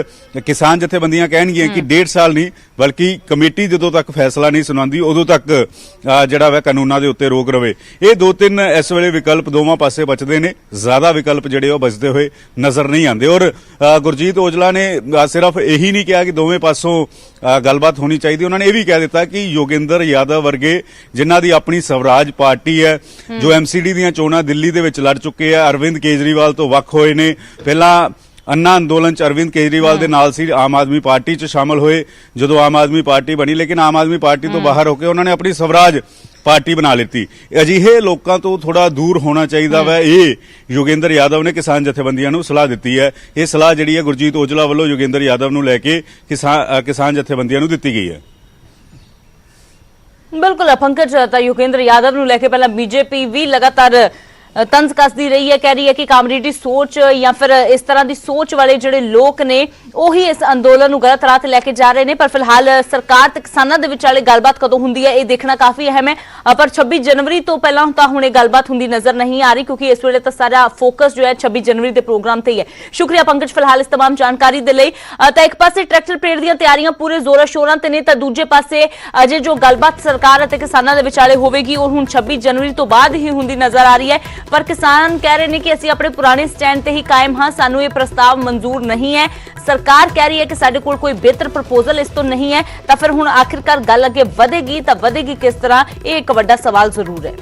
ਕਿਸਾਨ ਜਥੇਬੰਦੀਆਂ ਕਹਿਣਗੀਆਂ ਕਿ ਡੇਢ ਸਾਲ ਨਹੀਂ ਬਲਕਿ ਕਮੇਟੀ ਜਦੋਂ ਤੱਕ ਫੈਸਲਾ ਨਹੀਂ ਸੁਣਾਉਂਦੀ ਉਦੋਂ ਤੱਕ ਜਿਹੜਾ ਵਾ ਕਾਨੂੰਨਾਂ ਦੇ ਉੱਤੇ ਰੋਕ ਰਵੇ। ਇਹ ਦੋ ਤਿੰਨ ਇਸ ਵੇਲੇ ਵਿਕਲਪ ਦੋਵਾਂ ਪਾਸੇ ਬਚਦੇ ਨੇ। ਜ਼ਿਆਦਾ ਵਿਕਲਪ ਜਿਹੜੇ ਉਹ ਬਚਦੇ ਹੋਏ ਨਜ਼ਰ ਨਹੀਂ ਆਉਂਦੇ। ਔਰ ਗੁਰਜੀਤ ਔਜਲਾ ਨੇ ਅ, ਸਿਰਫ ਇਹੀ ਨਹੀਂ ਕਿਹਾ ਕਿ ਦੋਵੇਂ ਪਾਸੋਂ ਗੱਲਬਾਤ ਹੋਣੀ ਚਾਹੀਦੀ। ਉਹਨਾਂ ਨੇ ਇਹ ਵੀ ਕਹਿ ਦਿੱਤਾ ਕਿ ਯੋਗਿੰਦਰ ਯਾਦਵ ਵਰਗੇ ਜਿਨ੍ਹਾਂ ਦੀ ਆਪਣੀ ਸਵਰਾਜ ਪਾਰਟੀ ਹੈ ਜੋ ਐਮਸੀਡੀ ਦੀਆਂ ਚੋਣਾਂ ਦਿੱਲੀ ਦੇ ਵਿੱਚ ਲੜ ਚੁੱਕੇ ਆ ਅਰਵਿੰਦ ਕੇਜਰੀਵਾਲ ਤੋਂ ਵੱਖ ਹੋਏ ਨੇ। ਪਹਿਲਾਂ ਅੰਨਾ ਅੰਦੋਲਨ ਚ ਅਰਵਿੰਦ ਕੇਜਰੀਵਾਲ ਦੇ ਨਾਲ ਸੀ ਆਮ ਆਦਮੀ ਪਾਰਟੀ ਚ ਸ਼ਾਮਲ ਹੋਏ ਜਦੋਂ ਆਮ ਆਦਮੀ ਪਾਰਟੀ ਬਣੀ ਲੇਕਿਨ ਆਮ ਆਦਮੀ ਪਾਰਟੀ ਤੋਂ ਬਾਹਰ ਹੋ ਕੇ ਉਹਨਾਂ ਨੇ ਆਪਣੀ ਸਵਰਾਜ ਪਾਰਟੀ ਬਣਾ ਲਿੱਤੀ। ਅਜਿਹੇ ਲੋਕਾਂ ਤੋਂ ਥੋੜਾ ਦੂਰ ਹੋਣਾ ਚਾਹੀਦਾ ਵਾ ਇਹ ਯੋਗੇਂਦਰ ਯਾਦਵ ਨੇ ਕਿਸਾਨ ਜਥੇਬੰਦੀਆਂ ਨੂੰ ਸਲਾਹ ਦਿੱਤੀ ਹੈ। ਇਹ ਸਲਾਹ ਜਿਹੜੀ ਹੈ ਗੁਰਜੀਤ ਔਜਲਾ ਵੱਲੋਂ ਯੋਗੇਂਦਰ ਯਾਦਵ ਨੂੰ ਲੈ ਕੇ ਕਿਸਾਨ ਕਿਸਾਨ ਜਥੇਬੰਦੀਆਂ ਨੂੰ ਦਿੱਤੀ ਗਈ ਹੈ। ਬਿਲਕੁਲ ਪੰਕਜ ਤਾਂ ਯੋਗੇਂਦਰ ਯਾਦਵ ਨੂੰ ਲੈ ਕੇ ਪਹਿਲਾਂ ਬੀਜੇਪੀ ਵੀ ਲਗਾਤਾਰ ਤੰਜ਼ ਕੱਸਦੀ ਰਹੀ ਹੈ, ਕਹਿ ਰਹੀ ਹੈ ਕਿ ਕਾਮਰੇਡੀ ਸੋਚ ਜਾਂ ਫਿਰ ਇਸ ਤਰ੍ਹਾਂ ਦੀ ਸੋਚ ਵਾਲੇ ਜਿਹੜੇ ਲੋਕ ਨੇ, ਉਹੀ ਇਸ ਅੰਦੋਲਨ ਨੂੰ ਗਲਤ ਰਾਹ ਤੇ ਲੈ ਕੇ ਜਾ ਰਹੇ ਨੇ। ਪਰ ਫਿਲਹਾਲ ਸਰਕਾਰ ਤੇ ਕਿਸਾਨਾਂ ਦੇ ਵਿਚਾਲੇ ਗੱਲਬਾਤ ਕਦੋਂ ਹੁੰਦੀ ਹੈ, ਇਹ ਦੇਖਣਾ ਕਾਫੀ ਅਹਿਮ ਹੈ। ਪਰ 26 ਜਨਵਰੀ ਤੋਂ ਪਹਿਲਾਂ ਤਾਂ ਹੁਣ ਗੱਲਬਾਤ ਹੁੰਦੀ ਨਜ਼ਰ ਨਹੀਂ ਆ ਰਹੀ, ਕਿਉਂਕਿ ਇਸ ਵੇਲੇ ਤਾਂ ਸਾਰਾ ਫੋਕਸ ਜੋ ਹੈ 26 ਜਨਵਰੀ ਦੇ ਪ੍ਰੋਗਰਾਮ ਤੇ ਹੀ ਹੈ। ਸ਼ੁਕਰੀਆ ਪੰਕਜ ਫਿਲਹਾਲ ਇਸ ਤਮਾਮ ਜਾਣਕਾਰੀ ਦੇ ਲਈ। ਤਾਂ ਇੱਕ ਪਾਸੇ ਟਰੈਕਟਰ ਪਰੇਡ ਦੀਆਂ ਤਿਆਰੀਆਂ ਪੂਰੇ ਜ਼ੋਰਾਂ ਸ਼ੋਰਾਂ ਤੇ ਨੇ, ਤਾਂ ਦੂਜੇ ਪਾਸੇ ਅਜੇ ਜੋ ਗੱਲਬਾਤ ਸਰਕਾਰ ਅਤੇ ਕਿਸਾਨਾਂ ਦੇ ਵਿਚਾਲੇ ਹੋਵੇਗੀ, ਉਹ ਹੁਣ 26 ਜਨਵਰੀ ਤੋਂ ਬਾਅਦ ਹੀ ਹੁੰਦੀ ਨਜ਼ਰ ਆ ਰਹੀ ਹੈ। ਪਰ ਕਿਸਾਨ ਕਹਿ ਰਹੇ ਨੇ ਕਿ ਅਸੀਂ ਆਪਣੇ ਪੁਰਾਣੇ ਸਟੈਂਡ ਤੇ ਹੀ ਕਾਇਮ ਹਾਂ, ਸਾਨੂੰ ਇਹ ਪ੍ਰਸਤਾਵ ਮਨਜ਼ੂਰ ਨਹੀਂ ਹੈ। ਸਰਕਾਰ ਕਹਿ ਰਹੀ ਹੈ ਕਿ ਸਾਡੇ ਕੋਲ ਕੋਈ ਬਿਹਤਰ ਪ੍ਰਪੋਜ਼ਲ ਇਸ ਤੋਂ ਨਹੀਂ ਹੈ। ਤਾਂ ਫਿਰ ਹੁਣ ਆਖਿਰਕਾਰ ਗੱਲ ਅੱਗੇ ਵਧੇਗੀ, ਤਾਂ ਵਧੇਗੀ ਕਿਸ ਤਰ੍ਹਾਂ? ਇਹ ਇੱਕ ਵੱਡਾ ਸਵਾਲ ਜ਼ਰੂਰ ਹੈ।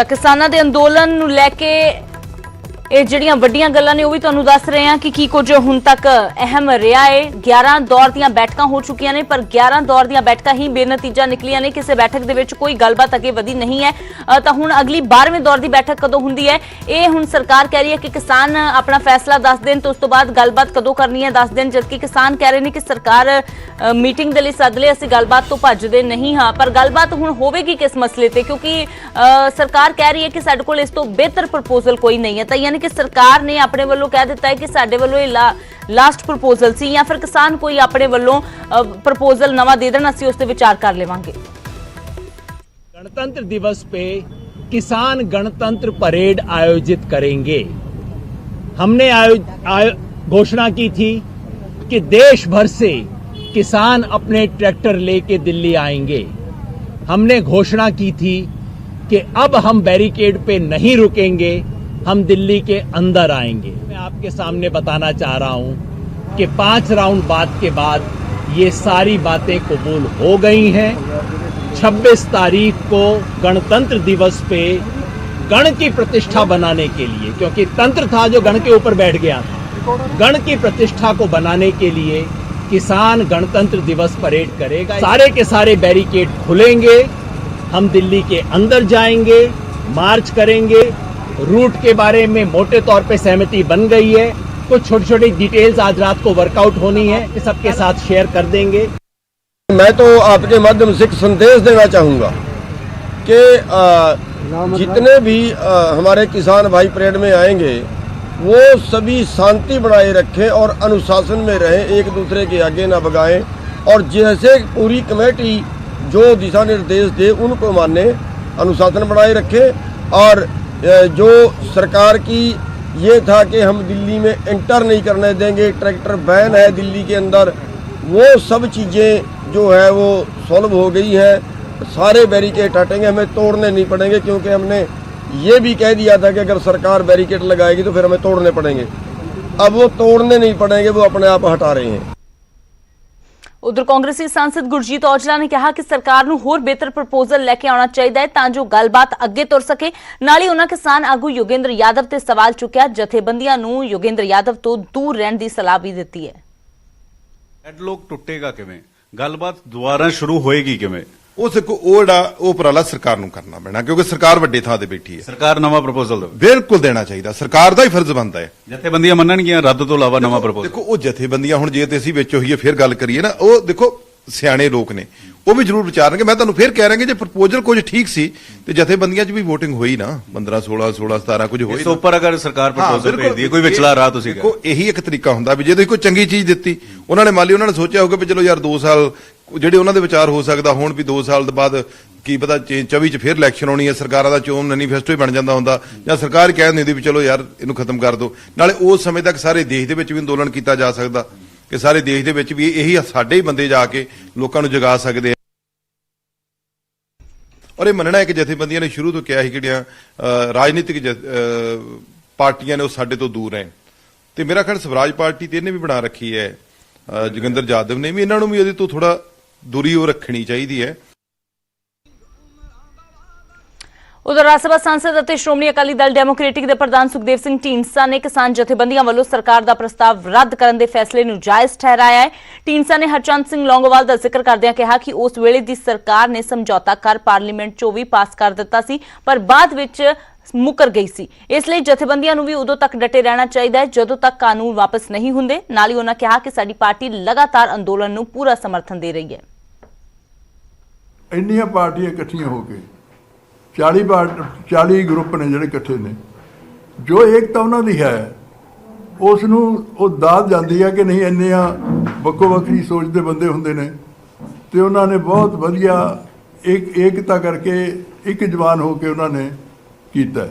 ਤਾਂ ਕਿਸਾਨਾਂ ਦੇ ਅੰਦੋਲਨ ਨੂੰ ਲੈ ਕੇ ਇਹ ਜਿਹੜੀਆਂ ਵੱਡੀਆਂ ਗੱਲਾਂ ਨੇ ਉਹ ਵੀ ਤੁਹਾਨੂੰ ਦੱਸ ਰਹੇ ਹਾਂ ਕਿ ਕੀ ਕੁਝ ਹੁਣ ਤੱਕ ਅਹਿਮ ਰਿਹਾ ਹੈ। 11 ਦੌਰ ਦੀਆਂ ਬੈਠਕਾਂ ਹੋ ਚੁੱਕੀਆਂ ਨੇ, ਪਰ 11 ਦੌਰ ਦੀਆਂ ਬੈਠਕਾਂ ਹੀ ਬੇਨਤੀਜਾ ਨਿਕਲੀਆਂ ਨੇ ਕਿਸੇ ਬੈਠਕ ਦੇ ਵਿੱਚ ਕੋਈ ਗੱਲਬਾਤ ਅੱਗੇ ਵਧੀ ਨਹੀਂ ਹੈ। ਤਾਂ ਹੁਣ ਅਗਲੀ 12ਵੇਂ ਦੌਰ ਦੀ ਬੈਠਕ ਕਦੋਂ ਹੁੰਦੀ ਹੈ? ਇਹ ਹੁਣ ਸਰਕਾਰ ਕਹਿ ਰਹੀ ਹੈ ਕਿ ਕਿਸਾਨ ਆਪਣਾ ਫੈਸਲਾ ਦੱਸ ਦੇਣ, ਤੇ ਉਸ ਤੋਂ ਬਾਅਦ ਗੱਲਬਾਤ ਕਦੋਂ ਕਰਨੀ ਹੈ ਦੱਸ ਦੇਣ, ਜਦਕਿ ਕਿਸਾਨ ਕਹਿ ਰਹੇ ਨੇ ਕਿ ਸਰਕਾਰ ਮੀਟਿੰਗ ਦੇ ਲਈ ਸੱਦ ਲਏ, ਅਸੀਂ ਗੱਲਬਾਤ ਤੋਂ ਭੱਜਦੇ ਨਹੀਂ ਹਾਂ। ਪਰ ਗੱਲਬਾਤ ਹੁਣ ਹੋਵੇਗੀ ਕਿਸ ਮਸਲੇ ਤੇ? ਕਿਉਂਕਿ ਸਰਕਾਰ ਕਹਿ ਰਹੀ ਹੈ ਕਿ ਸਾਡੇ ਕੋਲ ਇਸ ਤੋਂ ਬਿਹਤਰ ਪ੍ਰਪੋਜ਼ਲ ਕੋਈ ਨਹੀਂ ਹੈ। ਤਾਂ ਯਾਨੀ ਕਿ ਸਰਕਾਰ ਨੇ ਆਪਣੇ ਵੱਲੋਂ ਕਹਿ ਦਿੱਤਾ ਹੈ ਕਿ ਸਾਡੇ ਵੱਲੋਂ ਇਹ ਲਾਸਟ ਪ੍ਰਪੋਜ਼ਲ ਸੀ ਜਾਂ ਫਿਰ ਕਿਸਾਨ ਕੋਈ ਆਪਣੇ ਵੱਲੋਂ ਪ੍ਰਪੋਜ਼ਲ ਨਵਾਂ ਦੇ ਦੇਣ ਅਸੀਂ ਉਸ ਤੇ ਵਿਚਾਰ ਕਰ ਲਵਾਂਗੇ गणतंत्र दिवस पे किसान गणतंत्र परेड आयोजित करेंगे हमने आयो, आयो, घोषणा की थी कि देश भर से किसान अपने ट्रैक्टर लेके दिल्ली आएंगे हमने घोषणा की थी कि अब हम बैरिकेड पे नहीं रुकेंगे हम दिल्ली के अंदर आएँगे। मैं आपके सामने बताना चाह रहा हूँ कि पाँच राउंड बात के बाद ये सारी बातें कबूल हो गई हैं। 26 तारीख को गणतंत्र दिवस पे गण की प्रतिष्ठा बनाने के लिए, क्योंकि तंत्र था जो गण के ऊपर बैठ गया था। गण की प्रतिष्ठा को बनाने के लिए किसान गणतंत्र दिवस परेड करेगा। सारे के सारे बैरिकेड खुलेंगे। हम दिल्ली के अंदर जाएँगे, मार्च करेंगे रूट के बारे में मोटे तौर पे सहमति बन गई है। कुछ छोटी छोटी डिटेल्स आज रात को वर्कआउट होनी है सबके साथ शेयर कर देंगे। मैं तो आपके माध्यम से एक संदेश देना चाहूँगा कि जितने भी हमारे किसान भाई परेड में आएँगे, वो सभी शांति बनाए रखें और अनुशासन में रहें, एक दूसरे के आगे ना भगाएँ और जैसे पूरी कमेटी जो दिशा निर्देश दे, उनको माने अनुशासन बनाए रखें और जो सरकार की ये था कि हम दिल्ली में एंटर नहीं करने देंगे ट्रैक्टर बैन है दिल्ली के अंदर, वो सब चीज़ें जो है वो सॉल्व हो गई हैं। सारे बैरिकेड हटेंगे, हमें तोड़ने नहीं पड़ेंगे, क्योंकि हमने ये भी कह दिया था कि अगर सरकार बैरिकेड लगाएगी तो फिर हमें तोड़ने पड़ेंगे। अब वो तोड़ने नहीं पड़ेंगे, वो अपने आप हटा रहे हैं। ਉਧਰ ਕਾਂਗਰਸੀ ਸਾਂਸਦ ਗੁਰਜੀਤ ਔਜਲਾ ਨੇ ਕਿਹਾ ਕਿ ਸਰਕਾਰ ਨੂੰ ਹੋਰ ਬਿਹਤਰ ਪ੍ਰਪੋਜ਼ਲ ਲੈ ਕੇ ਆਉਣਾ ਚਾਹੀਦਾ ਹੈ ਤਾਂ ਜੋ ਗੱਲਬਾਤ ਅੱਗੇ ਤੁਰ ਸਕੇ। ਨਾਲ ਹੀ ਉਹਨਾਂ ਕਿਸਾਨ ਆਗੂ ਯੋਗੇਂਦਰ ਯਾਦਵ ਤੇ ਸਵਾਲ ਚੁੱਕਿਆ, ਜਥੇਬੰਦੀਆਂ ਨੂੰ ਯੋਗੇਂਦਰ ਯਾਦਵ ਤੋਂ ਦੂਰ ਰਹਿਣ ਦੀ ਸਲਾਹ ਵੀ ਦਿੱਤੀ ਹੈ। ਡੈਡਲੋਕ ਟੁੱਟੇਗਾ ਕਿਵੇਂ? ਗੱਲਬਾਤ ਦੁਬਾਰਾ ਸ਼ੁਰੂ ਹੋਏਗੀ ਕਿਵੇਂ? ਉਹ ਦੇਖੋ ਉਹ ਜਿਹੜਾ ਉਹ ਉਪਰਾਲਾ ਸਰਕਾਰ ਨੂੰ ਕਰਨਾ ਪੈਣਾ ਕਿਉਂਕਿ ਸਰਕਾਰ ਵੱਡੇ ਥਾਂ ਤੇ ਬੈਠੀ ਹੈ। ਸਰਕਾਰ ਨਵਾਂ ਪ੍ਰਪੋਜ਼ਲ ਦੇਵੇ। ਬਿਲਕੁਲ ਦੇਣਾ ਚਾਹੀਦਾ ਸਰਕਾਰ ਦਾ ਹੀ ਫਰਜ਼ ਬਣਦਾ ਹੈ। ਜਥੇਬੰਦੀਆਂ ਮੰਨਣਗੀਆਂ ਰੱਦ ਤੋਂ ਇਲਾਵਾ ਨਵਾਂ ਪ੍ਰਪੋਜ਼ਲ ਦੇਖੋ ਉਹ ਜਥੇਬੰਦੀਆਂ ਹੁਣ ਜੇ ਤੇ ਅਸੀਂ ਵਿੱਚ ਹੋਈਏ ਫਿਰ ਗੱਲ ਕਰੀਏ ਨਾ ਉਹ ਦੇਖੋ ਸਿਆਣੇ ਲੋਕ ਨੇ ਉਹ ਵੀ ਜ਼ਰੂਰ ਵਿਚਾਰਨਗੇ। ਮੈਂ ਤੁਹਾਨੂੰ ਫਿਰ ਕਹਿ ਰਾਂਗੇ ਜੇ ਪ੍ਰਪੋਜ਼ਲ ਕੁਝ ਠੀਕ ਸੀ ਤੇ ਜਥੇਬੰਦੀਆਂ 'ਚ ਵੀ VOTING ਹੋਈ ਨਾ 15 16 16 17 ਕੁਝ ਹੋਈ ਇਸ ਤੋਂ ਉੱਪਰ ਅਗਰ ਸਰਕਾਰ ਪ੍ਰਪੋਜ਼ਲ ਭੇਜਦੀ ਹੈ ਕੋਈ ਵਿਚਲਾ ਰਾਹ ਤੁਸੀਂ ਦੇਖੋ ਇਹੀ ਇੱਕ ਤਰੀਕਾ ਹੁੰਦਾ ਵੀ ਜੇ ਤੁਸੀਂ ਕੋਈ ਚੰਗੀ ਚੀਜ਼ ਦਿੱਤੀ ਉਹਨਾਂ ਨੇ ਮੰਨ ਲਈ ਉਹਨਾਂ ਨੇ ਸੋਚਿਆ ਹੋਊਗਾ ਵੀ ਚਲੋ ਯਾਰ 2 ਸਾਲ ਜਿਹੜੇ ਉਹਨਾਂ ਦੇ ਵਿਚਾਰ ਹੋ ਸਕਦਾ ਹੁਣ ਵੀ 2 ਸਾਲ ਬਾਅਦ ਕੀ ਪਤਾ 24 ਚ ਫਿਰ ਇਲੈਕਸ਼ਨ ਆਉਣੀ ਹੈ, ਸਰਕਾਰਾਂ ਦਾ ਚੋਣ ਮੈਨੀਫੈਸਟੋ ਹੀ ਬਣ ਜਾਂਦਾ ਹੁੰਦਾ ਜਾਂ ਸਰਕਾਰ ਕਹਿ ਦਿੰਦੀ ਵੀ ਚਲੋ ਯਾਰ ਇਹਨੂੰ ਖਤਮ ਕਰ ਦਿਓ। ਨਾਲੇ ਉਸ ਸਮੇਂ ਤੱਕ ਸਾਰੇ ਦੇਸ਼ ਦੇ ਵਿੱਚ ਵੀ ਅੰਦੋਲਨ ਕੀਤਾ ਜਾ ਸਕਦਾ ਕਿ ਸਾਰੇ ਦੇਸ਼ ਦੇ ਵਿੱਚ ਵੀ ਇਹੀ ਸਾਡੇ ਹੀ ਬੰਦੇ ਜਾ ਕੇ ਲੋਕਾਂ ਨੂੰ ਜਗਾ ਸਕਦੇ ਆ। ਔਰ ਇਹ ਮੰਨਣਾ ਹੈ ਕਿ ਜਥੇਬੰਦੀਆਂ ਨੇ ਸ਼ੁਰੂ ਤੋਂ ਕਿਹਾ ਸੀ ਜਿਹੜੀਆਂ ਰਾਜਨੀਤਿਕ ਜਥ- ਪਾਰਟੀਆਂ ਨੇ ਉਹ ਸਾਡੇ ਤੋਂ ਦੂਰ ਹੈ ਤੇ ਮੇਰਾ ਖਿਆਲ ਸਵਰਾਜ ਪਾਰਟੀ ਤੇ ਇਹਨੇ ਵੀ ਬਣਾ ਰੱਖੀ ਹੈ ਜੋਗਿੰਦਰ ਜਾਦਵ ਨੇ ਵੀ। ਇਹਨਾਂ ਨੂੰ ਵੀ ਇਹਦੇ ਤੋਂ ਥੋੜਾ ਦੂਰੀ ਉਹ ਰੱਖਣੀ ਚਾਹੀਦੀ ਹੈ। ਉਧਰ ਰਾਜ ਸਭਾ ਸੰਸਦ ਅਤੇ ਸ਼੍ਰੋਮਣੀ ਅਕਾਲੀ ਦਲ ਡੈਮੋਕ੍ਰੈਟਿਕ ਦੇ ਪ੍ਰਧਾਨ ਸੁਖਦੇਵ ਸਿੰਘ ਢੀਂਡਸਾ ਨੇ ਕਿਸਾਨ ਜਥੇਬੰਦੀਆਂ ਵੱਲੋਂ ਸਰਕਾਰ ਦਾ ਪ੍ਰਸਤਾਵ ਰੱਦ ਕਰਨ ਦੇ ਫੈਸਲੇ ਨੂੰ ਜਾਇਜ਼ ਠਹਿਰਾਇਆ ਹੈ। ਢੀਂਡਸਾ ਨੇ ਹਰਚੰਦ ਸਿੰਘ ਲੌਂਗੋਵਾਲ ਦਾ ਜ਼ਿਕਰ ਕਰਦਿਆਂ ਕਿਹਾ ਕਿ ਉਸ ਵੇਲੇ ਦੀ ਸਰਕਾਰ ਨੇ ਸਮਝੌਤਾ ਕਰ ਪਾਰਲੀਮੈਂਟ 'ਚੋਂ ਵੀ ਪਾਸ ਕਰ ਦਿੱਤਾ ਸੀ, ਪਰ ਬਾਅਦ ਵਿੱਚ ਮੁਕਰ ਗਈ ਸੀ। ਇਸ ਲਈ ਜਥੇਬੰਦੀਆਂ ਨੂੰ ਵੀ ਉਦੋਂ ਤੱਕ ਡਟੇ ਰਹਿਣਾ ਚਾਹੀਦਾ ਹੈ, ਜਦੋਂ ਤੱਕ ਕਾਨੂੰਨ ਵਾਪਸ ਨਹੀਂ ਹੁੰਦੇ। ਨਾਲ ਹੀ ਉਹਨਾਂ ਕਿਹਾ ਕਿ ਸਾਡੀ ਪਾਰਟੀ ਲਗਾਤਾਰ ਅੰਦੋਲਨ ਨੂੰ ਪੂਰਾ ਸਮਰਥਨ ਦੇ ਰਹੀ ਹੈ। ਇੰਨੀਆਂ ਪਾਰਟੀਆਂ ਇਕੱਠੀਆਂ ਹੋ ਕੇ 40 ਪਾਰਟ 40 ਗਰੁੱਪ ਨੇ ਜਿਹੜੇ ਇਕੱਠੇ ਨੇ, ਜੋ ਏਕਤਾ ਉਹਨਾਂ ਦੀ ਹੈ, ਉਸ ਨੂੰ ਉਹ ਦਾਦ ਜਾਂਦੀ ਹੈ ਕਿ ਨਹੀਂ, ਇੰਨੀਆਂ ਵੱਖੋ ਵੱਖਰੀ ਸੋਚ ਦੇ ਬੰਦੇ ਹੁੰਦੇ ਨੇ, ਤੇ ਉਹਨਾਂ ਨੇ ਬਹੁਤ ਵਧੀਆ ਇੱਕ, ਏਕਤਾ ਕਰਕੇ ਇੱਕ ਜਵਾਨ ਹੋ ਕੇ ਉਹਨਾਂ ਨੇ ਕੀਤਾ।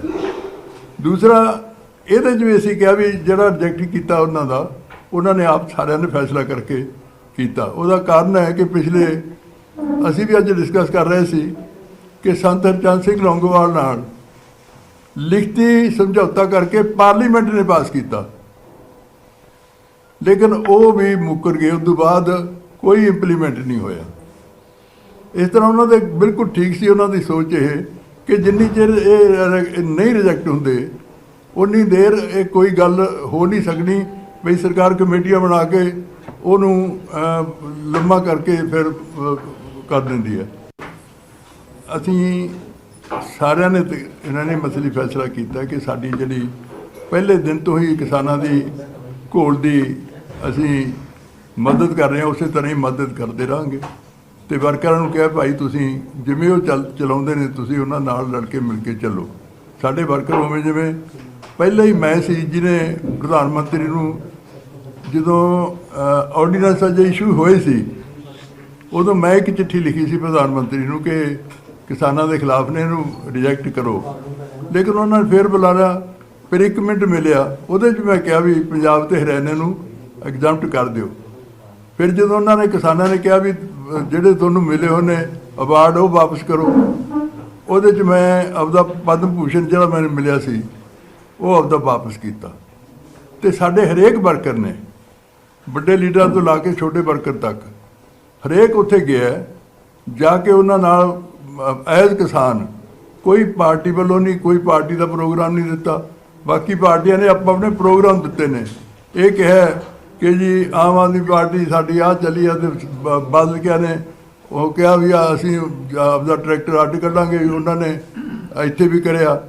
ਦੂਸਰਾ, ਇਹਦੇ 'ਚ ਵੀ ਅਸੀਂ ਕਿਹਾ ਵੀ ਜਿਹੜਾ ਰਿਜੈਕਟ ਕੀਤਾ ਉਹਨਾਂ ਦਾ, ਉਹਨਾਂ ਨੇ ਆਪ ਸਾਰਿਆਂ ਨੇ ਫੈਸਲਾ ਕਰਕੇ ਕੀਤਾ। ਉਹਦਾ ਕਾਰਨ ਹੈ ਕਿ ਪਿਛਲੇ ਅਸੀਂ ਵੀ ਅੱਜ ਡਿਸਕਸ ਕਰ ਰਹੇ ਸੀ ਕਿ ਸੰਤ ਹਰਚੰਦ ਸਿੰਘ ਲੌਂਗੋਵਾਲ ਨਾਲ ਲਿਖਤੀ ਸਮਝੌਤਾ ਕਰਕੇ ਪਾਰਲੀਮੈਂਟ ਨੇ ਪਾਸ ਕੀਤਾ। ਲੇਕਿਨ ਉਹ ਵੀ ਮੁੱਕਰ ਗਏ, ਉਸ ਤੋਂ ਬਾਅਦ ਕੋਈ ਇੰਪਲੀਮੈਂਟ ਨਹੀਂ ਹੋਇਆ। ਇਸ ਤਰ੍ਹਾਂ ਉਹਨਾਂ ਦੇ ਬਿਲਕੁਲ ਠੀਕ ਸੀ ਉਹਨਾਂ ਦੀ ਸੋਚ ਇਹ ਕਿ ਜਿੰਨੀ ਚਿਰ ਇਹ ਨਹੀਂ ਰਿਜੈਕਟ ਹੁੰਦੇ, ਉਨੀ ਦੇਰ ਇਹ ਕੋਈ ਗੱਲ ਹੋ ਨਹੀਂ ਸਕਣੀ ਵੀ ਸਰਕਾਰ ਕਮੇਟੀਆਂ ਬਣਾ ਕੇ ਉਹਨੂੰ ਲੰਮਾ ਕਰਕੇ ਫਿਰ ਕਰ ਦਿੰਦੀ ਹੈ। ਅਸੀਂ ਸਾਰਿਆਂ ਨੇ ਤੇ ਇਹਨਾਂ ਨੇ ਮਸਲੀ ਫੈਸਲਾ ਕੀਤਾ ਕਿ ਸਾਡੀ ਜਿਹੜੀ ਪਹਿਲੇ ਦਿਨ ਤੋਂ ਹੀ ਕਿਸਾਨਾਂ ਦੀ ਘੋਲ ਦੀ ਅਸੀਂ ਮਦਦ ਕਰ ਰਹੇ ਹਾਂ, ਉਸੇ ਤਰ੍ਹਾਂ ਹੀ ਮਦਦ ਕਰਦੇ ਰਹਾਂਗੇ। ਤੇ ਵਰਕਰਾਂ ਨੂੰ ਕਿਹਾ ਭਾਈ ਤੁਸੀਂ ਜਿਵੇਂ ਉਹ ਚੱਲ ਚਲਾਉਂਦੇ ਨੇ, ਤੁਸੀਂ ਉਹਨਾਂ ਨਾਲ ਲੜ ਕੇ ਮਿਲ ਕੇ ਚੱਲੋ। ਸਾਡੇ ਵਰਕਰ ਉਵੇਂ ਜਿਵੇਂ ਪਹਿਲਾਂ ਹੀ ਮੈਂ ਸੀ, ਜਿਹਨੇ ਪ੍ਰਧਾਨ ਮੰਤਰੀ ਨੂੰ ਜਦੋਂ ਆਰਡੀਨੈਂਸ ਅਜੇ ਇਸ਼ੂ ਹੋਏ ਸੀ ਉਦੋਂ ਮੈਂ ਇੱਕ ਚਿੱਠੀ ਲਿਖੀ ਸੀ ਪ੍ਰਧਾਨ ਮੰਤਰੀ ਨੂੰ ਕਿ ਕਿਸਾਨਾਂ ਦੇ ਖਿਲਾਫ ਨੇ ਇਹਨੂੰ ਰਿਜੈਕਟ ਕਰੋ। ਲੇਕਿਨ ਉਹਨਾਂ ਨੇ ਫੇਰ ਬੁਲਾਇਆ, ਫਿਰ ਇੱਕ ਮਿੰਟ ਮਿਲਿਆ, ਉਹਦੇ 'ਚ ਮੈਂ ਕਿਹਾ ਵੀ ਪੰਜਾਬ ਤੇ ਹਰਿਆਣੇ ਨੂੰ ਐਗਜ਼ਾਮਟ ਕਰ ਦਿਓ। ਫਿਰ ਜਦੋਂ ਉਹਨਾਂ ਨੇ ਕਿਸਾਨਾਂ ਨੇ ਕਿਹਾ ਵੀ ਜਿਹੜੇ ਤੁਹਾਨੂੰ ਮਿਲੇ ਹੋਏ ਨੇ ਅਵਾਰਡ ਉਹ ਵਾਪਸ ਕਰੋ। ਉਹਦੇ 'ਚ ਮੈਂ ਆਪਦਾ ਪਦਮ ਭੂਸ਼ਣ ਜਿਹੜਾ ਮੈਨੂੰ ਮਿਲਿਆ ਸੀ, ਉਹ ਆਪਦਾ ਵਾਪਸ ਕੀਤਾ। ਤੇ ਸਾਡੇ ਹਰੇਕ ਵਰਕਰ ਨੇ, ਵੱਡੇ ਲੀਡਰਾਂ ਤੋਂ ਲਾ ਕੇ ਛੋਟੇ ਵਰਕਰ ਤੱਕ। ਹਰੇਕ ਉੱਥੇ ਗਿਆ ਜਾ ਕੇ ਉਹਨਾਂ ਨਾਲ ਐਜ਼ ਕਿਸਾਨ, ਕੋਈ ਪਾਰਟੀ ਵੱਲੋਂ ਨਹੀਂ, ਕੋਈ ਪਾਰਟੀ ਦਾ ਪ੍ਰੋਗਰਾਮ ਨਹੀਂ ਦਿੱਤਾ। ਬਾਕੀ ਪਾਰਟੀਆਂ ਨੇ ਆਪਾਂ ਆਪਣੇ ਪ੍ਰੋਗਰਾਮ ਦਿੱਤੇ ਨੇ। ਇਹ ਕਿਹਾ ਕਿ ਜੀ, ਆਮ ਆਦਮੀ ਪਾਰਟੀ ਸਾਡੀ ਆ ਚੱਲੀ ਆ, ਤੇ ਬ- ਬਦਲ ਕੇ ਨੇ, ਉਹ ਕਿਹਾ ਵੀ ਆ, ਅਸੀਂ ਆਪਦਾ ਟਰੈਕਟਰ ਅੱਡ ਕੱਢਾਂਗੇ ਉਹਨਾਂ ਨੇ ਇੱਥੇ ਵੀ ਕਰਿਆ।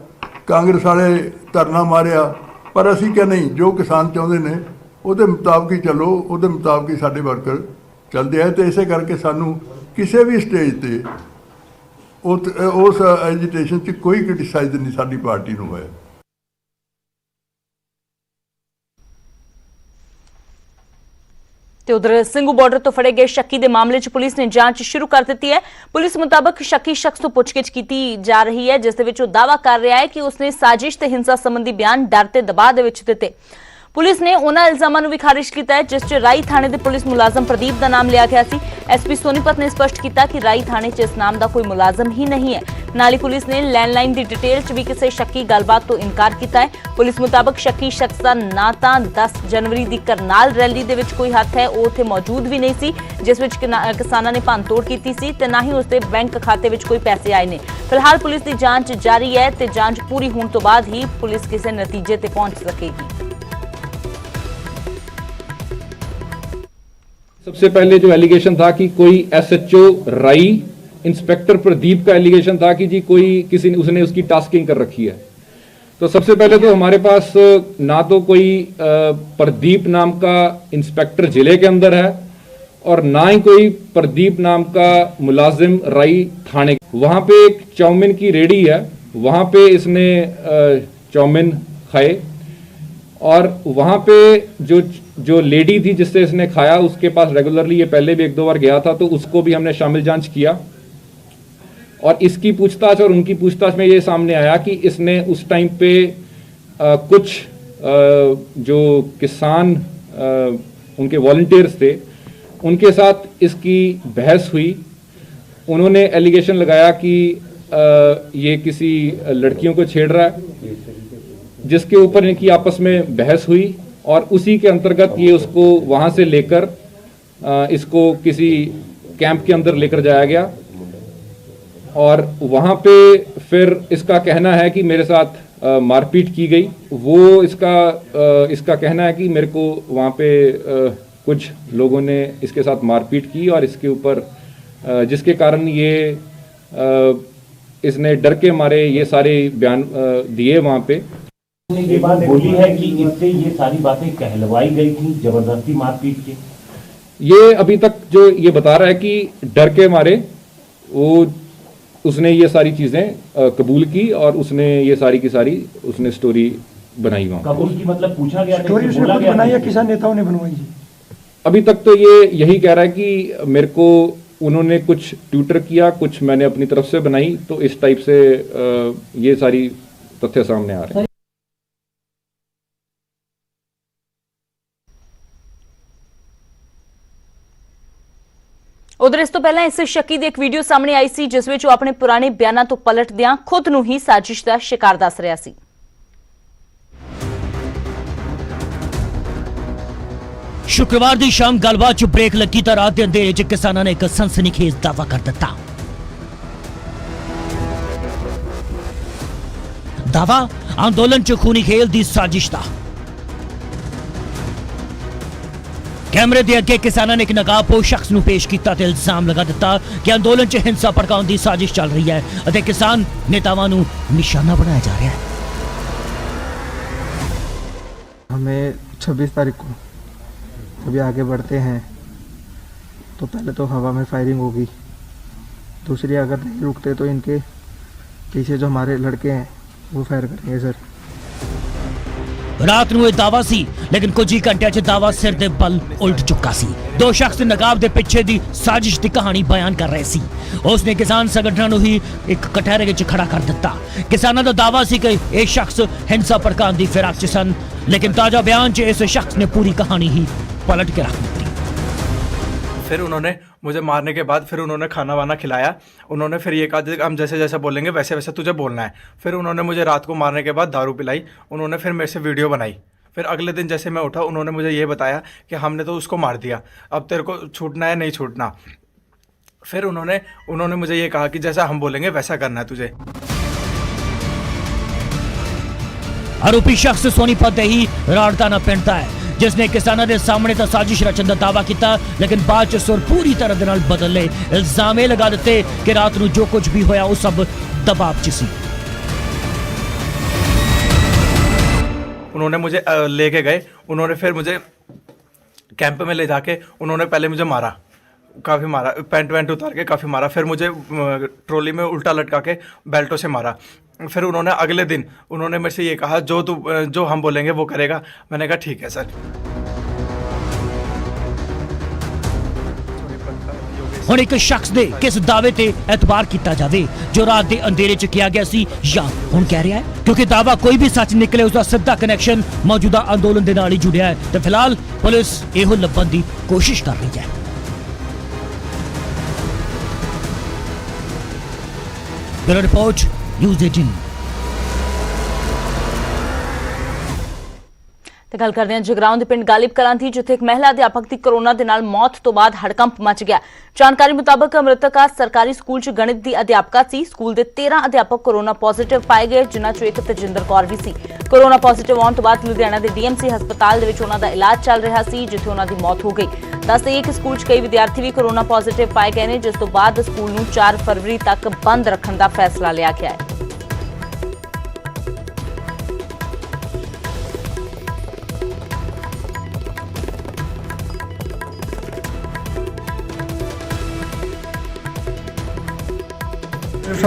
ਕਾਂਗਰਸ ਵਾਲੇ ਧਰਨਾ ਮਾਰਿਆ। ਪਰ ਅਸੀਂ ਕਿਹਾ ਨਹੀਂ, ਜੋ ਕਿਸਾਨ ਚਾਹੁੰਦੇ ਨੇ, ਉਹਦੇ ਮੁਤਾਬਕ ਹੀ ਚੱਲੋ, ਉਹਦੇ ਮੁਤਾਬਕ ਹੀ ਸਾਡੇ ਵਰਕਰ ਚੱਲਦੇ ਆ ਤੇ ਇਸੇ ਕਰਕੇ ਸਾਨੂੰ ਕਿਸੇ ਵੀ ਸਟੇਜ ਤੇ ਉਸ ਐਜੀਟੇਸ਼ਨ 'ਚ ਕੋਈ ਕ੍ਰਿਟਿਸਾਈਜ਼ ਨਹੀਂ ਸਾਡੀ ਪਾਰਟੀ ਨੂੰ ਹੋਇਆ। ਤੇ ਉਧਰ ਸਿੰਘੂ ਬਾਰਡਰ ਤੋਂ ਫੜੇ ਗਏ ਸ਼ੱਕੀ ਦੇ ਮਾਮਲੇ 'ਚ ਪੁਲਿਸ ਨੇ ਜਾਂਚ ਸ਼ੁਰੂ ਕਰ ਦਿੱਤੀ ਹੈ। ਪੁਲਿਸ ਮੁਤਾਬਕ ਸ਼ੱਕੀ ਸ਼ਖਸ ਤੋਂ ਪੁੱਛਗਿੱਛ ਕੀਤੀ ਜਾ ਰਹੀ ਹੈ, ਜਿਸ ਦੇ ਵਿੱਚ ਉਹ ਦਾਅਵਾ ਕਰ ਰਿਹਾ ਹੈ ਕਿ ਉਸਨੇ ਸਾਜ਼ਿਸ਼ ਤੇ ਹਿੰਸਾ ਸੰਬੰਧੀ ਬਿਆਨ ਡਰ ਤੇ ਦਬਾਅ ਦੇ ਵਿੱਚ ਦਿੱਤੇ। ਪੁਲਿਸ ਨੇ ਉਹਨਾਂ ਇਲਜ਼ਾਮਾਂ ਨੂੰ ਵੀ ਖਾਰਿਜ ਕੀਤਾ ਹੈ, ਜਿਸ 'ਚ ਰਾਈ ਥਾਣੇ ਦੇ ਪੁਲਿਸ ਮੁਲਾਜ਼ਮ ਪ੍ਰਦੀਪ ਦਾ ਨਾਮ ਲਿਆ ਗਿਆ ਸੀ। ਐਸਪੀ ਸੋਨੀਪਤ ਨੇ ਸਪਸ਼ਟ ਕੀਤਾ ਕਿ ਰਾਈ ਥਾਣੇ 'ਚ ਇਸ ਨਾਮ ਦਾ ਕੋਈ ਮੁਲਾਜ਼ਮ ਹੀ ਨਹੀਂ ਹੈ। ਨਾਲ ਹੀ ਪੁਲਿਸ ਨੇ ਲੈਂਡਲਾਈਨ ਦੀ ਡਿਟੇਲ 'ਚ ਵੀ ਕਿਸੇ ਸ਼ੱਕੀ ਗੱਲਬਾਤ ਤੋਂ ਇਨਕਾਰ ਕੀਤਾ ਹੈ। ਪੁਲਿਸ ਮੁਤਾਬਕ ਸ਼ੱਕੀ ਸ਼ਖਸ ਦਾ ਨਾ ਤਾਂ 10 ਜਨਵਰੀ ਦੀ ਕਰਨਾਲ ਰੈਲੀ ਦੇ ਵਿੱਚ ਕੋਈ ਹੱਥ ਹੈ, ਉਹ ਉੱਥੇ ਮੌਜੂਦ ਵੀ ਨਹੀਂ ਸੀ, ਜਿਸ ਵਿੱਚ ਕਿਸਾਨਾਂ ਨੇ ਭੰਨਤੋੜ ਕੀਤੀ ਸੀ ਤੇ ਨਾ ਹੀ ਉਸਦੇ ਬੈਂਕ ਖਾਤੇ ਵਿੱਚ ਕੋਈ ਪੈਸੇ ਆਏ ਨੇ। ਫਿਲਹਾਲ ਪੁਲਿਸ ਦੀ ਜਾਂਚ ਜਾਰੀ ਹੈ ਤੇ ਜਾਂਚ ਪੂਰੀ ਹੋਣ ਤੋਂ ਬਾਅਦ ਹੀ ਪੁਲਿਸ ਕਿਸੇ ਨਤੀਜੇ ਤੇ ਪਹੁੰਚ ਸਕੇਗੀ। सबसे पहले जो एलिगेशन था कि कोई एसएचओ राई इंस्पेक्टर प्रदीप का एलिगेशन था कि जी कोई किसी ने, उसने उसकी टास्किंग कर रखी है। तो सबसे पहले तो हमारे पास, ना तो कोई प्रदीप नाम का इंस्पेक्टर ज़िले के अंदर है और ना ही कोई प्रदीप नाम का मुलाजिम राई थाने वहाँ पे एक चाउमीन की रेडी है। वहाँ पे इसने चाउमीन खाए और वहाँ पे जो जो लेडी थी जिससे इसने खाया उसके पास रेगुलरली ये पहले भी एक दो बार गया था तो उसको भी हमने शामिल जाँच किया। और इसकी पूछताछ और उनकी पूछताछ में ये सामने आया कि इसने उस टाइम पे अ, कुछ अ, जो किसान अ, उनके वॉल्टियर्स थे उनके साथ इसकी बहस हुई। उन्होंने एलिगेशन लगाया कि अ, ये किसी लड़कियों को छेड़ रहा है जिसके ऊपर इनकी आपस में बहस हुई। और उसी के अंतर्गत ये उसको वहाँ से लेकर इसको किसी कैंप के अंदर लेकर जाया गया। और वहाँ पे फिर इसका कहना है कि मेरे साथ मारपीट की गई। वो इसका इसका कहना है कि मेरे को वहाँ पे कुछ लोगों ने इसके साथ मारपीट की और इसके ऊपर जिसके कारण ये इसने डर के मारे ये सारे बयान दिए वहाँ पे। ये बात बोली है कि इससे ये सारी बातें कहलवाई गई थी ज़बरदस्ती मारपीट की। ये अभी तक जो ये बता रहा है कि डर के मारे वो उसने ये सारी चीज़ें कबूल की और उसने ये सारी की सारी उसने स्टोरी बनाई वहाँ कबूल की मतलब पूछा गया स्टोरी उसने खुद बनाई है किसान नेताओं ने बनवाई जी? अभी तक तो ये यही कह रहा है कि मेरे को उन्होंने कुछ ट्यूटर किया कुछ मैंने अपनी तरफ़ से बनाई तो इस टाइप से ये सारी तथ्य सामने आ रहे हैं। ਪਹਿਲਾਂ ਇਸ ਸ਼ੱਕੀ ਦੀ ਇੱਕ ਵੀਡੀਓ ਸਾਹਮਣੇ ਆਈ ਸੀ, ਜਿਸ ਵਿੱਚ ਉਹ ਆਪਣੇ ਪੁਰਾਣੇ ਬਿਆਨਾਂ ਤੋਂ ਪਲਟਦਿਆਂ ਖੁਦ ਨੂੰ ਹੀ ਸਾਜ਼ਿਸ਼ ਦਾ ਸ਼ਿਕਾਰ ਦੱਸ ਰਿਹਾ ਸੀ। ਸ਼ੁੱਕਰਵਾਰ ਦੀ ਸ਼ਾਮ ਗੱਲਬਾਤ 'ਚ ਬ੍ਰੇਕ ਲੱਗੀ ਤਾਂ ਰਾਤ ਦੇ ਅੰਧੇਰੇ 'ਚ ਕਿਸਾਨਾਂ ਨੇ ਇੱਕ ਸਨਸਨੀਖੇਜ਼ ਦਾਅਵਾ ਕਰ ਦਿੱਤਾ। ਦਾਅਵਾ, ਅੰਦੋਲਨ 'ਚ ਖੂਨੀ ਖੇਲ ਦੀ ਸਾਜ਼ਿਸ਼ ਦਾ। ਕੈਮਰੇ ਦੇ ਅੱਗੇ ਕਿਸਾਨਾਂ ਨੇ ਇੱਕ ਨਕਾਬਪੋਸ਼ ਸ਼ਖਸ ਨੂੰ ਪੇਸ਼ ਕੀਤਾ ਤੇ ਇਲਜ਼ਾਮ ਲਗਾ ਦਿੱਤਾ ਕਿ ਅੰਦੋਲਨ 'ਚ ਹਿੰਸਾ ਭੜਕਾਉਣ ਦੀ ਸਾਜ਼ਿਸ਼ ਚੱਲ ਰਹੀ ਹੈ ਅਤੇ ਕਿਸਾਨ ਨੇਤਾਵਾਂ ਨੂੰ ਨਿਸ਼ਾਨਾ ਬਣਾਇਆ ਜਾ ਰਿਹਾ ਹੈ हमें 26 तारीख को जब ये आगे बढ़ते हैं तो पहले तो हवा में फायरिंग होगी दूसरी अगर नहीं रुकते तो इनके पीछे जो हमारे लड़के हैं वो फायर करेंगे सर ਰਾਤ ਨੂੰ ਇਹ ਦਾਵਾ ਸੀ, ਲੇਕਿਨ ਕੁਝ ਹੀ ਘੰਟਿਆਂ 'ਚ ਦਾਵਾ ਸਿਰ ਦੇ ਬਲ ਉਲਟ ਚੁੱਕਾ ਸੀ। ਦੋ ਸ਼ਖਸ ਨਕਾਬ ਦੇ ਪਿੱਛੇ ਦੀ ਸਾਜ਼ਿਸ਼ ਦੀ ਕਹਾਣੀ ਬਿਆਨ ਕਰ ਰਹੇ ਸੀ। ਉਸ ਨੇ ਕਿਸਾਨ ਸੰਗਠਨਾਂ ਨੂੰ ਹੀ ਇੱਕ ਕਟਹਿਰੇ ਵਿੱਚ ਖੜਾ ਕਰ ਦਿੱਤਾ। ਕਿਸਾਨਾਂ ਦਾ ਦਾਵਾ ਸੀ ਕਿ ਇਹ ਸ਼ਖਸ ਹਿੰਸਾ ਭੜਕਾਉਣ ਦੀ ਫਿਰਾਕ 'ਚ ਸਨ, ਲੇਕਿਨ ਤਾਜ਼ਾ ਬਿਆਨ 'ਚ ਇਸ ਸ਼ਖਸ ਨੇ ਪੂਰੀ ਕਹਾਣੀ ਹੀ ਪਲਟ ਕੇ ਰੱਖ फिर उन्होंने मुझे मारने के बाद फिर उन्होंने खाना वाना खिलाया। उन्होंने फिर ये कहा हम जैसे जैसे बोलेंगे वैसे वैसे तुझे बोलना है। फिर उन्होंने मुझे रात को मारने के बाद दारू पिलाई। उन्होंने फिर मेरे से वीडियो बनाई। फिर अगले दिन जैसे मैं उठा, उन्होंने मुझे ये बताया कि हमने तो उसको मार दिया। अब तेरे को छूटना है, नहीं छूटना। फिर उन्होंने उन्होंने मुझे ये कहा कि जैसा हम बोलेंगे, वैसा करना है तुझे। आरोपी शख्स सोनीपत ही राड़ताना पहनता है। ਜਿਸ ਨੇ ਕਿਸਾਨਾਂ ਦੇ ਸਾਹਮਣੇ ਤਾਂ ਸਾਜ਼ਿਸ਼ ਰਚਣ ਦਾ ਦਾਅਵਾ ਕੀਤਾ ਲੇਕਿਨ ਬਾਅਦ ਚ ਸੁਰ ਪੂਰੀ ਤਰ੍ਹਾਂ ਦੇ ਨਾਲ ਬਦਲ ਲਏ ਇਲਜ਼ਾਮ ਇਹ ਲਗਾ ਦਿੱਤੇ ਕਿ ਰਾਤ ਨੂੰ ਜੋ ਕੁਝ ਵੀ ਹੋਇਆ ਉਹ ਸਭ ਦਬਾਅ 'ਚ ਸੀ उन्होंने मुझे अ, लेके गए उन्होंने फिर मुझे कैंप में ले जाके उन्होंने पहले मुझे मारा काफ़ी मारा पैंट वैंट उतार के काफ़ी मारा फिर मुझे अ, ट्रॉली में उल्टा लटका के बेल्टों से मारा फिर उन्होंने अगले दिन उन्होंने मेरे से ये कहा जो तू अ, जो हम बोलेंगे वो करेगा मैंने कहा ठीक है सर ਹੁਣ ਇੱਕ ਸ਼ਖਸ ਦੇ ਕਿਸ ਦਾਅਵੇ ਤੇ ਐਤਬਾਰ ਕੀਤਾ ਜਾਵੇ ਜੋ ਰਾਤ ਦੇ ਅੰਧੇਰੇ 'ਚ ਕਿਹਾ ਗਿਆ ਸੀ ਜਾਂ ਹੁਣ ਕਹਿ ਰਿਹਾ ਹੈ ਕਿਉਂਕਿ ਦਾਅਵਾ ਕੋਈ ਵੀ ਸੱਚ ਨਿਕਲੇ ਉਸ ਦਾ ਸਿੱਧਾ ਕਨੈਕਸ਼ਨ ਮੌਜੂਦਾ ਅੰਦੋਲਨ ਦੇ ਨਾਲ ਹੀ ਜੁੜਿਆ ਹੈ ਤੇ ਫਿਲਹਾਲ ਪੁਲਿਸ ਇਹੋ ਲੱਭਣ ਦੀ ਕੋਸ਼ਿਸ਼ ਕਰ ਰਹੀ ਹੈ ਬਿਊਰੋ ਰਿਪੋਰਟ ਨਿਊਜ਼ 18 ਤੇ ਗੱਲ ਕਰਦੇ ਹਾਂ ਜਗਰਾਉਂ ਦੇ ਪਿੰਡ ਗਾਲਿਬ ਕਲਾਂ ਦੀ, ਜਿੱਥੇ ਇੱਕ ਮਹਿਲਾ ਅਧਿਆਪਕ ਦੀ ਕਰੋਨਾ ਦੇ ਨਾਲ ਮੌਤ ਤੋਂ ਬਾਅਦ ਹੜਕੰਪ ਮਚ ਗਿਆ। ਜਾਣਕਾਰੀ ਮੁਤਾਬਕ ਮ੍ਰਿਤਕਾ ਸਰਕਾਰੀ ਸਕੂਲ 'ਚ ਗਣਿਤ ਦੀ ਅਧਿਆਪਕਾ ਸੀ। ਸਕੂਲ ਦੇ 13 ਅਧਿਆਪਕ ਕਰੋਨਾ ਪੋਜ਼ਿਟਿਵ ਪਾਏ ਗਏ, ਜਿਨ੍ਹਾਂ 'ਚੋਂ ਇੱਕ ਤਜਿੰਦਰ ਕੌਰ ਵੀ ਸੀ। ਕਰੋਨਾ ਪੋਜ਼ਿਟਿਵ ਆਉਣ ਤੋਂ ਬਾਅਦ ਲੁਧਿਆਣਾ ਦੇ ਡੀਐਮਸੀ ਹਸਪਤਾਲ ਦੇ ਵਿੱਚ ਉਹਨਾਂ ਦਾ ਇਲਾਜ ਚੱਲ ਰਿਹਾ ਸੀ, ਜਿੱਥੇ ਉਹਨਾਂ ਦੀ ਮੌਤ ਹੋ ਗਈ। ਦੱਸ ਦੇਈਏ ਕਿ ਸਕੂਲ 'ਚ ਕਈ ਵਿਦਿਆਰਥੀ ਵੀ ਕਰੋਨਾ ਪੋਜ਼ਿਟਿਵ ਪਾਏ ਗਏ ਨੇ, ਜਿਸ ਤੋਂ ਬਾਅਦ ਸਕੂਲ ਨੂੰ 4 ਫਰਵਰੀ ਤੱਕ ਬੰਦ ਰੱਖਣ ਦਾ ਫੈਸਲਾ ਲਿਆ ਗਿਆ ਹੈ।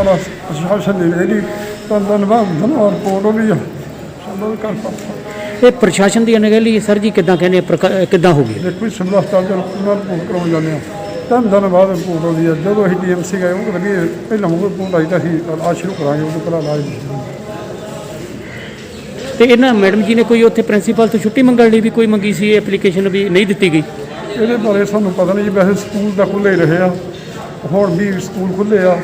ਸਾਡਾ ਪ੍ਰਸ਼ਾਸਨ ਦੀ ਜਿਹੜੀ ਧੰਨਵਾਦ ਧੰਨਵਾਦ ਰਿਪੋਰਟ ਹੋ ਗਈ ਆ ਸਾਡਾ ਕਰ ਇਹ ਪ੍ਰਸ਼ਾਸਨ ਦੀ ਅਣਗਹਿਲੀ ਸਰ ਜੀ ਕਿੱਦਾਂ ਕਹਿੰਦੇ ਪ੍ਰਕਾ- ਕਿੱਦਾਂ ਹੋ ਗਈ? ਦੇਖੋ ਜੀ ਸਿਵਲ ਹਸਪਤਾਲ ਚ ਰਿਪੋਰਟ ਰਿਪੋਰਟ ਕਰਾਉਣ ਜਾਂਦੇ ਆ ਦਿਨ ਬਾਅਦ ਰਿਪੋਰਟ ਆਉਂਦੀ ਆ ਜਦੋਂ ਅਸੀਂ ਡੀਐਮਸੀ ਗਏ ਉਹ ਲੱਗੇ ਪਹਿਲਾਂ ਉਹ ਰਿਪੋਰਟ ਆਈ ਤਾਂ ਅਸੀਂ ਇਲਾਜ ਸ਼ੁਰੂ ਕਰਾਂਗੇ ਉਹਦੇ ਪਹਿਲਾਂ ਇਲਾਜ ਨਹੀਂ ਸ਼ੁਰੂ। ਤੇ ਇਹਨਾਂ ਮੈਡਮ ਜੀ ਨੇ ਕੋਈ ਉੱਥੇ ਪ੍ਰਿੰਸੀਪਲ ਤੋਂ ਛੁੱਟੀ ਮੰਗਣ ਲਈ ਵੀ ਕੋਈ ਮੰਗੀ ਸੀ ਐਪਲੀਕੇਸ਼ਨ ਵੀ ਨਹੀਂ ਦਿੱਤੀ ਗਈ? ਇਹਦੇ ਬਾਰੇ ਸਾਨੂੰ ਪਤਾ ਨਹੀਂ ਜੀ ਵੈਸੇ ਸਕੂਲ ਤਾਂ ਖੁੱਲ੍ਹੇ ਹੀ ਰਹੇ ਆ। ਹੁਣ ਵੀ ਸਕੂਲ ਖੁੱਲ੍ਹੇ ਆ।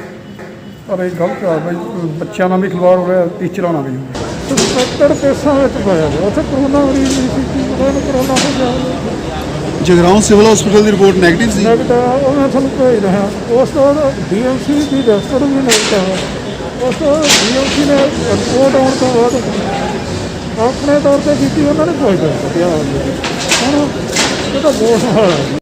ਪਰ ਇਹ ਗਲਤ ਆ ਬਈ ਬੱਚਿਆਂ ਨਾਲ ਵੀ ਖਿਲਵਾੜ ਹੋ ਰਿਹਾ ਟੀਚਰਾਂ ਨਾਲ ਵੀ। ਹੋ ਰਿਹਾ 70 ਕੇਸਾਂ ਵਿੱਚ ਪਾਇਆ ਗਿਆ ਉੱਥੇ ਕਰੋਨਾ ਮਰੀਜ਼ ਨਹੀਂ ਸੀ ਕੀ ਪਤਾ ਇਹਨੂੰ ਕਰੋਨਾ ਹੋ ਗਿਆ। ਜਗਰਾਉਂ ਸਿਵਲ ਹਸਪੀਟਲ ਦੀ ਰਿਪੋਰਟ 네ਗੇਟਿਵ ਸੀ ਨੈਗੇਟਿਵ ਉਹ ਮੈਂ ਤੁਹਾਨੂੰ ਭੇਜ ਰਿਹਾ। ਉਸ ਤੋਂ ਡੀਐਮਸੀ ਦੀ ਰਜਿਸਟਰ ਵੀ ਨਹੀਂ ਹੈ ਉਸ ਤੋਂ ਡੀਐਮਸੀ ਨੇ ਰਿਪੋਰਟ ਆਉਣ ਤੋਂ ਬਾਅਦ ਆਪਣੇ ਤੌਰ ਤੇ ਕੀਤੀ ਉਹਨਾਂ ਨੇ ਕੋਈ ਸਕਿਆ ਹੁਣ ਇਹ ਤਾਂ ਬਹੁਤ ਹਾਲ ਹੈ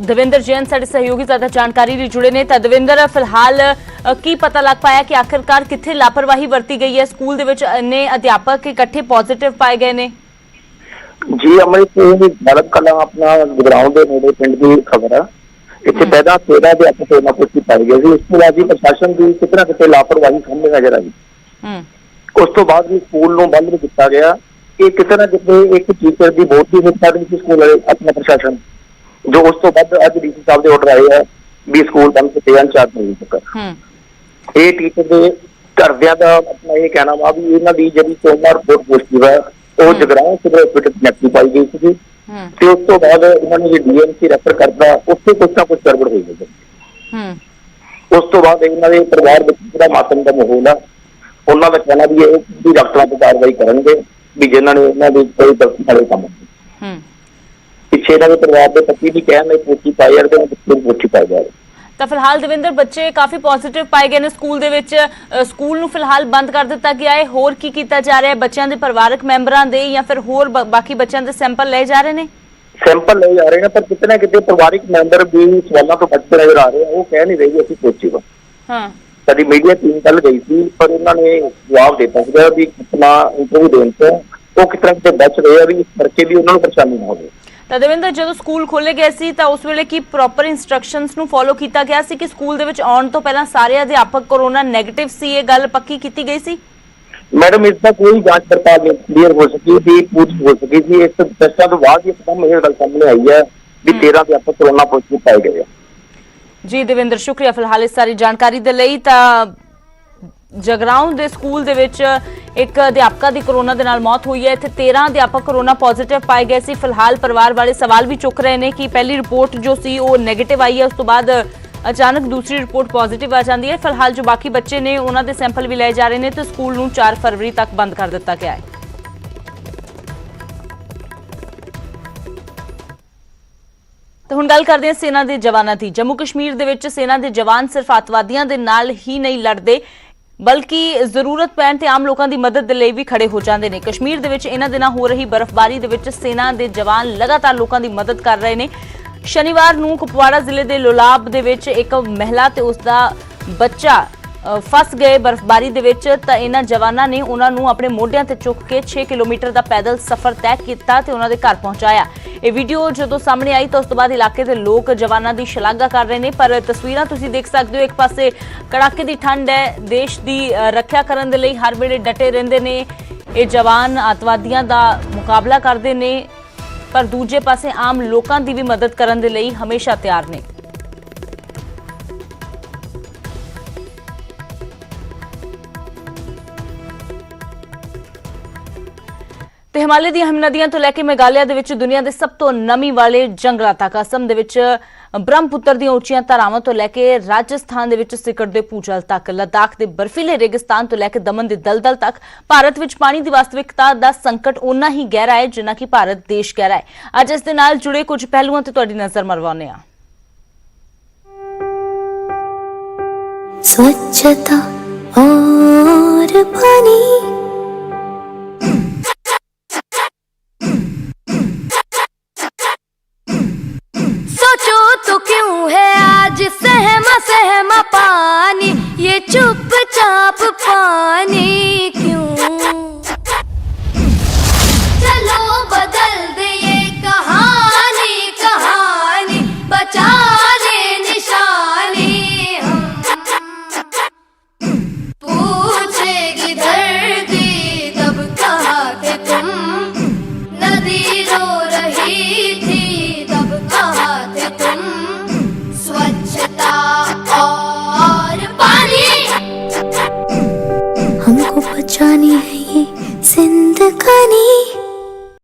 ਦਵਿੰਦਰ ਜੈਨ ਸਾਡੇ ਸਹਿਯੋਗੀ ਜ਼ਿਆਦਾ ਜਾਣਕਾਰੀ ਲਈ ਜੁੜੇ ਨੇ। ਤਾਂ ਦਵਿੰਦਰ ਫਿਲਹਾਲ ਕੀ ਪਤਾ ਲੱਗ ਪਾਇਆ ਕਿ ਆਖਿਰਕਾਰ ਕਿੱਥੇ ਲਾਪਰਵਾਹੀ ਵਰਤੀ ਗਈ ਹੈ? ਸਕੂਲ ਦੇ ਵਿੱਚ ਇੰਨੇ ਅਧਿਆਪਕ ਇਕੱਠੇ ਪੋਜ਼ਿਟਿਵ ਪਾਏ ਗਏ ਨੇ। ਜੀ ਅਮਰਿਤ ਬਾਲਕ ਕਲਾ ਆਪਣਾ ਗਰਾਊਂਡ ਦੇ ਨੇੜੇ ਪਿੰਡ ਦੀ ਖਬਰ ਆ। ਇੱਥੇ ਪਹਿਲਾਂ 13 ਦੇ ਆਪੇ ਨਾ ਪੁੱਛੀ ਪਾਈ ਗਈ ਸੀ। ਉਸ ਤੋਂ ਬਾਅਦ ਜੀ ਪ੍ਰਸ਼ਾਸਨ ਦੀ ਕਿਤਨਾ ਕਿਤੇ ਲਾਪਰਵਾਹੀ ਸਾਹਮਣੇ ਨਜ਼ਰ ਆਈ। ਹੂੰ ਉਸ ਤੋਂ ਬਾਅਦ ਵੀ ਸਕੂਲ ਨੂੰ ਬੰਦ ਕੀਤਾ ਗਿਆ। ਇਹ ਕਿਤੇ ਨਾ ਕਿਤੇ ਇੱਕ ਟੀਚਰ ਦੀ ਬਹੁਤ ਹੀ ਮਿੱਥਾ ਨਹੀਂ ਸੀ ਸਕੂਲ ਵਾਲੇ ਆਪਣਾ ਪ੍ਰਸ਼ਾਸਨ। ਜੋ ਉਸ ਤੋਂ ਬਾਅਦ ਅੱਜ ਡੀਸੀ ਸਾਹਿਬ ਦੇ ਆਰਡਰ ਆਏ ਆ ਵੀ ਸਕੂਲ ਬੰਦ ਕੀਤੇ ਜਾਣ ਚਾਰ ਮਹੀਨੇ ਤੱਕ। ਹੂੰ। ਇਹ ਟੀਚਰ ਦੇ ਘਰਦਿਆਂ ਦਾ ਆਪਣਾ ਇਹ ਕਹਿਣਾ ਵਾ ਵੀ ਇਹਨਾਂ ਦੀ ਜਿਹੜੀ ਸੋਮਵਾਰ ਰਿਪੋਰਟ ਪੋਜ਼ਿਟਿਵ ਹੈ ਉਹ ਜਗਰਾਉਂ ਸਿਵਲ ਹਸਪੀਟਲ ਨੈਗੇਟਿਵ ਪਾਈ ਗਈ ਸੀ ਤੇ ਉਸ ਤੋਂ ਬਾਅਦ ਉਹਨਾਂ ਨੂੰ ਡੀਐਮਸੀ ਰੈਫਰ ਕਰਦਾ ਉੱਥੇ ਕੁਝ ਨਾ ਕੁਝ ਗੜਬੜ ਹੋਈ ਹੈ ਹੂੰ। ਉਸ ਤੋਂ ਬਾਅਦ ਇਹਨਾਂ ਦੇ ਪਰਿਵਾਰ ਵਿੱਚ ਜਿਹੜਾ ਮਾਤਮ ਦਾ ਮਾਹੌਲ ਆ ਉਹਨਾਂ ਦਾ ਕਹਿਣਾ ਵੀ ਇਹ ਵੀ ਡਾਕਟਰਾਂ ਤੇ ਕਾਰਵਾਈ ਕਰਨਗੇ ਵੀ ਜਿਨ੍ਹਾਂ ਨੇ ਉਹਨਾਂ ਦੇ ਕੋਈ ਗਲਤੀ ਵਾਲੇ ਕੰਮ। ਹੂੰ। ਪਿੱਛੇ ਇਹਨਾਂ ਦੇ ਪਰਿਵਾਰ ਦੇ ਪਤੀ ਵੀ ਕਹਿਣ ਨੇ ਪੋਚੀ ਪਾਈ ਯਾਰ ਤੇ ਨੂੰ ਪੋਚੀ ਪਾਈ ਜਾ ਤਾਂ ਫਿਲਹਾਲ ਦਵਿੰਦਰ ਬੱਚੇ ਕਾਫੀ ਪੋਜ਼ਿਟਿਵ ਪਾਏ ਗਏ ਨੇ ਸਕੂਲ ਦੇ ਵਿੱਚ। ਸਕੂਲ ਨੂੰ ਫਿਲਹਾਲ ਬੰਦ ਕਰ ਦਿੱਤਾ ਗਿਆ ਹੈ। ਹੋਰ ਕੀ ਕੀਤਾ ਜਾ ਰਿਹਾ ਹੈ? ਬੱਚਿਆਂ ਦੇ ਪਰਿਵਾਰਕ ਮੈਂਬਰਾਂ ਦੇ ਜਾਂ ਫਿਰ ਹੋਰ ਬਾਕੀ ਬੱਚਿਆਂ ਦੇ ਸੈਂਪਲ ਲਏ ਜਾ ਰਹੇ ਨੇ? ਸੈਂਪਲ ਲਏ ਜਾ ਰਹੇ ਨੇ ਪਰ ਕਿਤੇ ਨਾ ਕਿਤੇ ਪਰਿਵਾਰਿਕ ਮੈਂਬਰ ਵੀ ਸਵਾਲਾਂ ਤੋਂ ਬਚਦੇ ਨਜ਼ਰ ਆ ਰਹੇ ਆ। ਉਹ ਕਹਿ ਨਹੀਂ ਰਹੇ ਅਸੀਂ ਪੋਚੀ ਵਾ ਹਾਂ। ਸਾਡੀ ਮੀਡੀਆ ਟੀਮ ਕੱਲ ਗਈ ਸੀ ਪਰ ਉਹਨਾਂ ਨੇ ਜਵਾਬ ਦੇ ਦਿੱਤਾ ਵੀ ਕਿਤਨਾ ਇੰਟਰਵਿਊ ਦੇਣ ਤੋਂ ਉਹ ਕਿਤਨਾ ਕਿਤੇ ਬਚ ਰਹੇ ਆ ਵੀ ਇਸ ਕਰਕੇ ਵੀ ਉਹਨਾਂ ਨੂੰ ਪਰੇਸ਼ਾਨੀ ਨਾ ਹੋਵੇ। ਤਾਂ ਦਵਿੰਦਰ ਜਦੋਂ ਸਕੂਲ ਖੋਲੇ ਗਏ ਸੀ ਤਾਂ ਉਸ ਵੇਲੇ ਕੀ ਪ੍ਰੋਪਰ ਇਨਸਟਰਕਸ਼ਨਸ ਨੂੰ ਫੋਲੋ ਕੀਤਾ ਗਿਆ ਸੀ ਕਿ ਸਕੂਲ ਦੇ ਵਿੱਚ ਆਉਣ ਤੋਂ ਪਹਿਲਾਂ ਸਾਰੇ ਅਧਿਆਪਕ ਕੋਰੋਨਾ 네ਗੇਟਿਵ ਸੀ? ਇਹ ਗੱਲ ਪੱਕੀ ਕੀਤੀ ਗਈ ਸੀ? ਮੈਡਮ ਇਸ ਦਾ ਕੋਈ ਜਾਂਚ ਪੜਤਾਲ ਨਹੀਂ ਕਲੀਅਰ ਹੋ ਸਕੀ ਸੀ ਪੂਰੀ ਹੋ ਸਕੀ ਸੀ। ਇਸ ਟੈਸਟਾਂ ਤੋਂ ਬਾਅਦ ਹੀ ਇੱਕਦਮ ਇਹ ਗੱਲ ਸਾਹਮਣੇ ਆਈ ਹੈ ਵੀ 13 ਅਧਿਆਪਕ ਕੋਰੋਨਾ ਪੋਜ਼ਿਟਿਵ ਪਾਏ ਗਏ ਜੀ ਦਵਿੰਦਰ ਸ਼ੁਕਰੀਆ ਫਿਲਹਾਲ ਇਸ ਸਾਰੀ ਜਾਣਕਾਰੀ ਦੇ ਲਈ। ਤਾਂ ਜਗਰਾਉਂ ਦੇ ਸਕੂਲ ਦੇ ਵਿੱਚ ਇੱਕ ਅਧਿਆਪਕਾ ਦੀ ਕਰੋਨਾ ਦੇ ਨਾਲ ਮੌਤ ਹੋਈ ਹੈ। ਇੱਥੇ 13 ਅਧਿਆਪਕ ਕਰੋਨਾ ਪੋਜ਼ਿਟਿਵ ਪਾਏ ਗਏ ਸੀ। ਫਿਲਹਾਲ ਪਰਿਵਾਰ ਵਾਲੇ ਸਵਾਲ ਵੀ ਚੁੱਕ ਰਹੇ ਨੇ ਕਿ ਪਹਿਲੀ ਰਿਪੋਰਟ ਜੋ ਸੀ ਉਹ ਨੈਗੇਟਿਵ ਆਈ ਹੈ। ਉਸ ਤੋਂ ਬਾਅਦ ਅਚਾਨਕ ਦੂਸਰੀ ਰਿਪੋਰਟ ਪੋਜ਼ਿਟਿਵ ਆ ਜਾਂਦੀ ਹੈ। ਫਿਲਹਾਲ ਜੋ ਬਾਕੀ ਬੱਚੇ ਨੇ, ਉਹਨਾਂ ਦੇ ਸੈਂਪਲ ਵੀ ਲਏ ਜਾ ਰਹੇ ਨੇ ਤੇ ਸਕੂਲ ਨੂੰ 4 ਫਰਵਰੀ ਤੱਕ ਬੰਦ ਕਰ ਦਿੱਤਾ ਗਿਆ ਹੈ। ਤਾਂ ਹੁਣ ਗੱਲ ਕਰਦੇ ਹਾਂ ਸੈਨਾ ਦੇ ਜਵਾਨਾਂ ਦੀ। ਜੰਮੂ ਕਸ਼ਮੀਰ ਦੇ ਵਿੱਚ ਸੈਨਾ ਦੇ ਜਵਾਨ ਸਿਰਫ ਅੱਤਵਾਦੀਆਂ ਦੇ ਨਾਲ ਹੀ ਨਹੀਂ ਲੜਦੇ। ਬਲਕਿ ਜ਼ਰੂਰਤ ਪੈਣ ਤੇ ਆਮ ਲੋਕਾਂ ਦੀ ਮਦਦ ਦੇ ਲਈ ਵੀ ਖੜੇ ਹੋ ਜਾਂਦੇ ਨੇ। ਕਸ਼ਮੀਰ ਦੇ ਵਿੱਚ ਇਹਨਾਂ ਦਿਨਾਂ ਹੋ ਰਹੀ ਬਰਫ਼ਬਾਰੀ ਦੇ ਵਿੱਚ ਸੈਨਾ ਦੇ ਜਵਾਨ ਲਗਾਤਾਰ ਲੋਕਾਂ ਦੀ ਮਦਦ ਕਰ ਰਹੇ ਨੇ। ਸ਼ਨੀਵਾਰ ਨੂੰ ਕੁਪਵਾੜਾ ਜ਼ਿਲ੍ਹੇ ਦੇ ਲੋਲਾਬ ਦੇ ਵਿੱਚ ਇੱਕ ਮਹਿਲਾ ਤੇ ਉਸ ਦਾ ਬੱਚਾ ਫਸ ਗਏ ਬਰਫ਼ਬਾਰੀ ਦੇ ਵਿੱਚ। ਤਾਂ ਇਹਨਾਂ ਜਵਾਨਾਂ ਨੇ ਉਹਨਾਂ ਨੂੰ ਆਪਣੇ ਮੋਢਿਆਂ ਤੇ ਚੁੱਕ ਕੇ 6 ਕਿਲੋਮੀਟਰ ਦਾ ਪੈਦਲ ਸਫ਼ਰ ਤੈਅ ਕੀਤਾ ਤੇ ਉਹਨਾਂ ਦੇ ਘਰ ਪਹੁੰਚਾਇਆ। ਇਹ ਵੀਡੀਓ ਜਦੋਂ ਸਾਹਮਣੇ ਆਈ ਤਾਂ ਉਸ ਤੋਂ ਬਾਅਦ ਇਲਾਕੇ ਦੇ ਲੋਕ ਜਵਾਨਾਂ ਦੀ ਸ਼ਲਾਘਾ ਕਰ ਰਹੇ ਨੇ, ਪਰ ਤਸਵੀਰਾਂ ਤੁਸੀਂ ਦੇਖ ਸਕਦੇ ਹੋ, ਇੱਕ ਪਾਸੇ ਕੜਾਕੇ ਦੀ ਠੰਡ ਹੈ, ਦੇਸ਼ ਦੀ ਰੱਖਿਆ ਕਰਨ ਦੇ ਲਈ ਹਰ ਵੇਲੇ ਡਟੇ ਰਹਿੰਦੇ ਨੇ, ਇਹ ਜਵਾਨ ਅੱਤਵਾਦੀਆਂ ਦਾ ਮੁਕਾਬਲਾ ਕਰਦੇ ਨੇ, ਪਰ ਦੂਜੇ ਪਾਸੇ ਆਮ ਲੋਕਾਂ ਦੀ ਵੀ ਮਦਦ ਕਰਨ ਦੇ ਲਈ ਹਮੇਸ਼ਾ ਤਿਆਰ ਨੇ। ਤੇ ਹਿਮਾਲਿਆ ਦੀਆਂ ਹਿਮ ਨਦੀਆਂ ਤੋਂ ਲੈ ਕੇ ਮੇਘਾਲਿਆ ਦੇ ਵਿੱਚ ਦੁਨੀਆ ਦੇ ਸਭ ਤੋਂ ਨਮੀ ਵਾਲੇ ਜੰਗਲਾਂ ਤੱਕ ਅਸਮ ਦੇ ਵਿੱਚ ਬ੍ਰਹਮਪੁੱਤਰ ਦੀਆਂ ਉੱਚੀਆਂ ਧਾਰਾਵਾਂ ਤੋਂ ਲੈ ਕੇ ਰਾਜਸਥਾਨ ਦੇ ਵਿੱਚ ਸਿਕੜ ਦੇ ਪੂਜਲ ਤੱਕ ਲਦਾਖ ਦੇ ਬਰਫੀਲੇ ਰੇਗਿਸਤਾਨ ਤੋਂ ਲੈ ਕੇ ਦਮਨ ਦੇ ਦਲਦਲ ਤੱਕ ਭਾਰਤ ਵਿੱਚ ਪਾਣੀ ਦੀ ਵਾਸਤਵਿਕਤਾ ਦਾ ਸੰਕਟ ਉਨਾ ਹੀ ਗਹਿਰਾ ਹੈ ਜਿੰਨਾ ਕਿ ਭਾਰਤ ਦੇਸ਼ ਗਹਿਰਾ ਹੈ ਅੱਜ ਇਸ ਦੇ ਨਾਲ ਜੁੜੇ ਕੁਝ ਪਹਿਲੂਆਂ ਤੇ ਤੁਹਾਡੀ ਨਜ਼ਰ ਮਰਵਾਉਂਦੇ ਹਾਂ स्वच्छता और पानी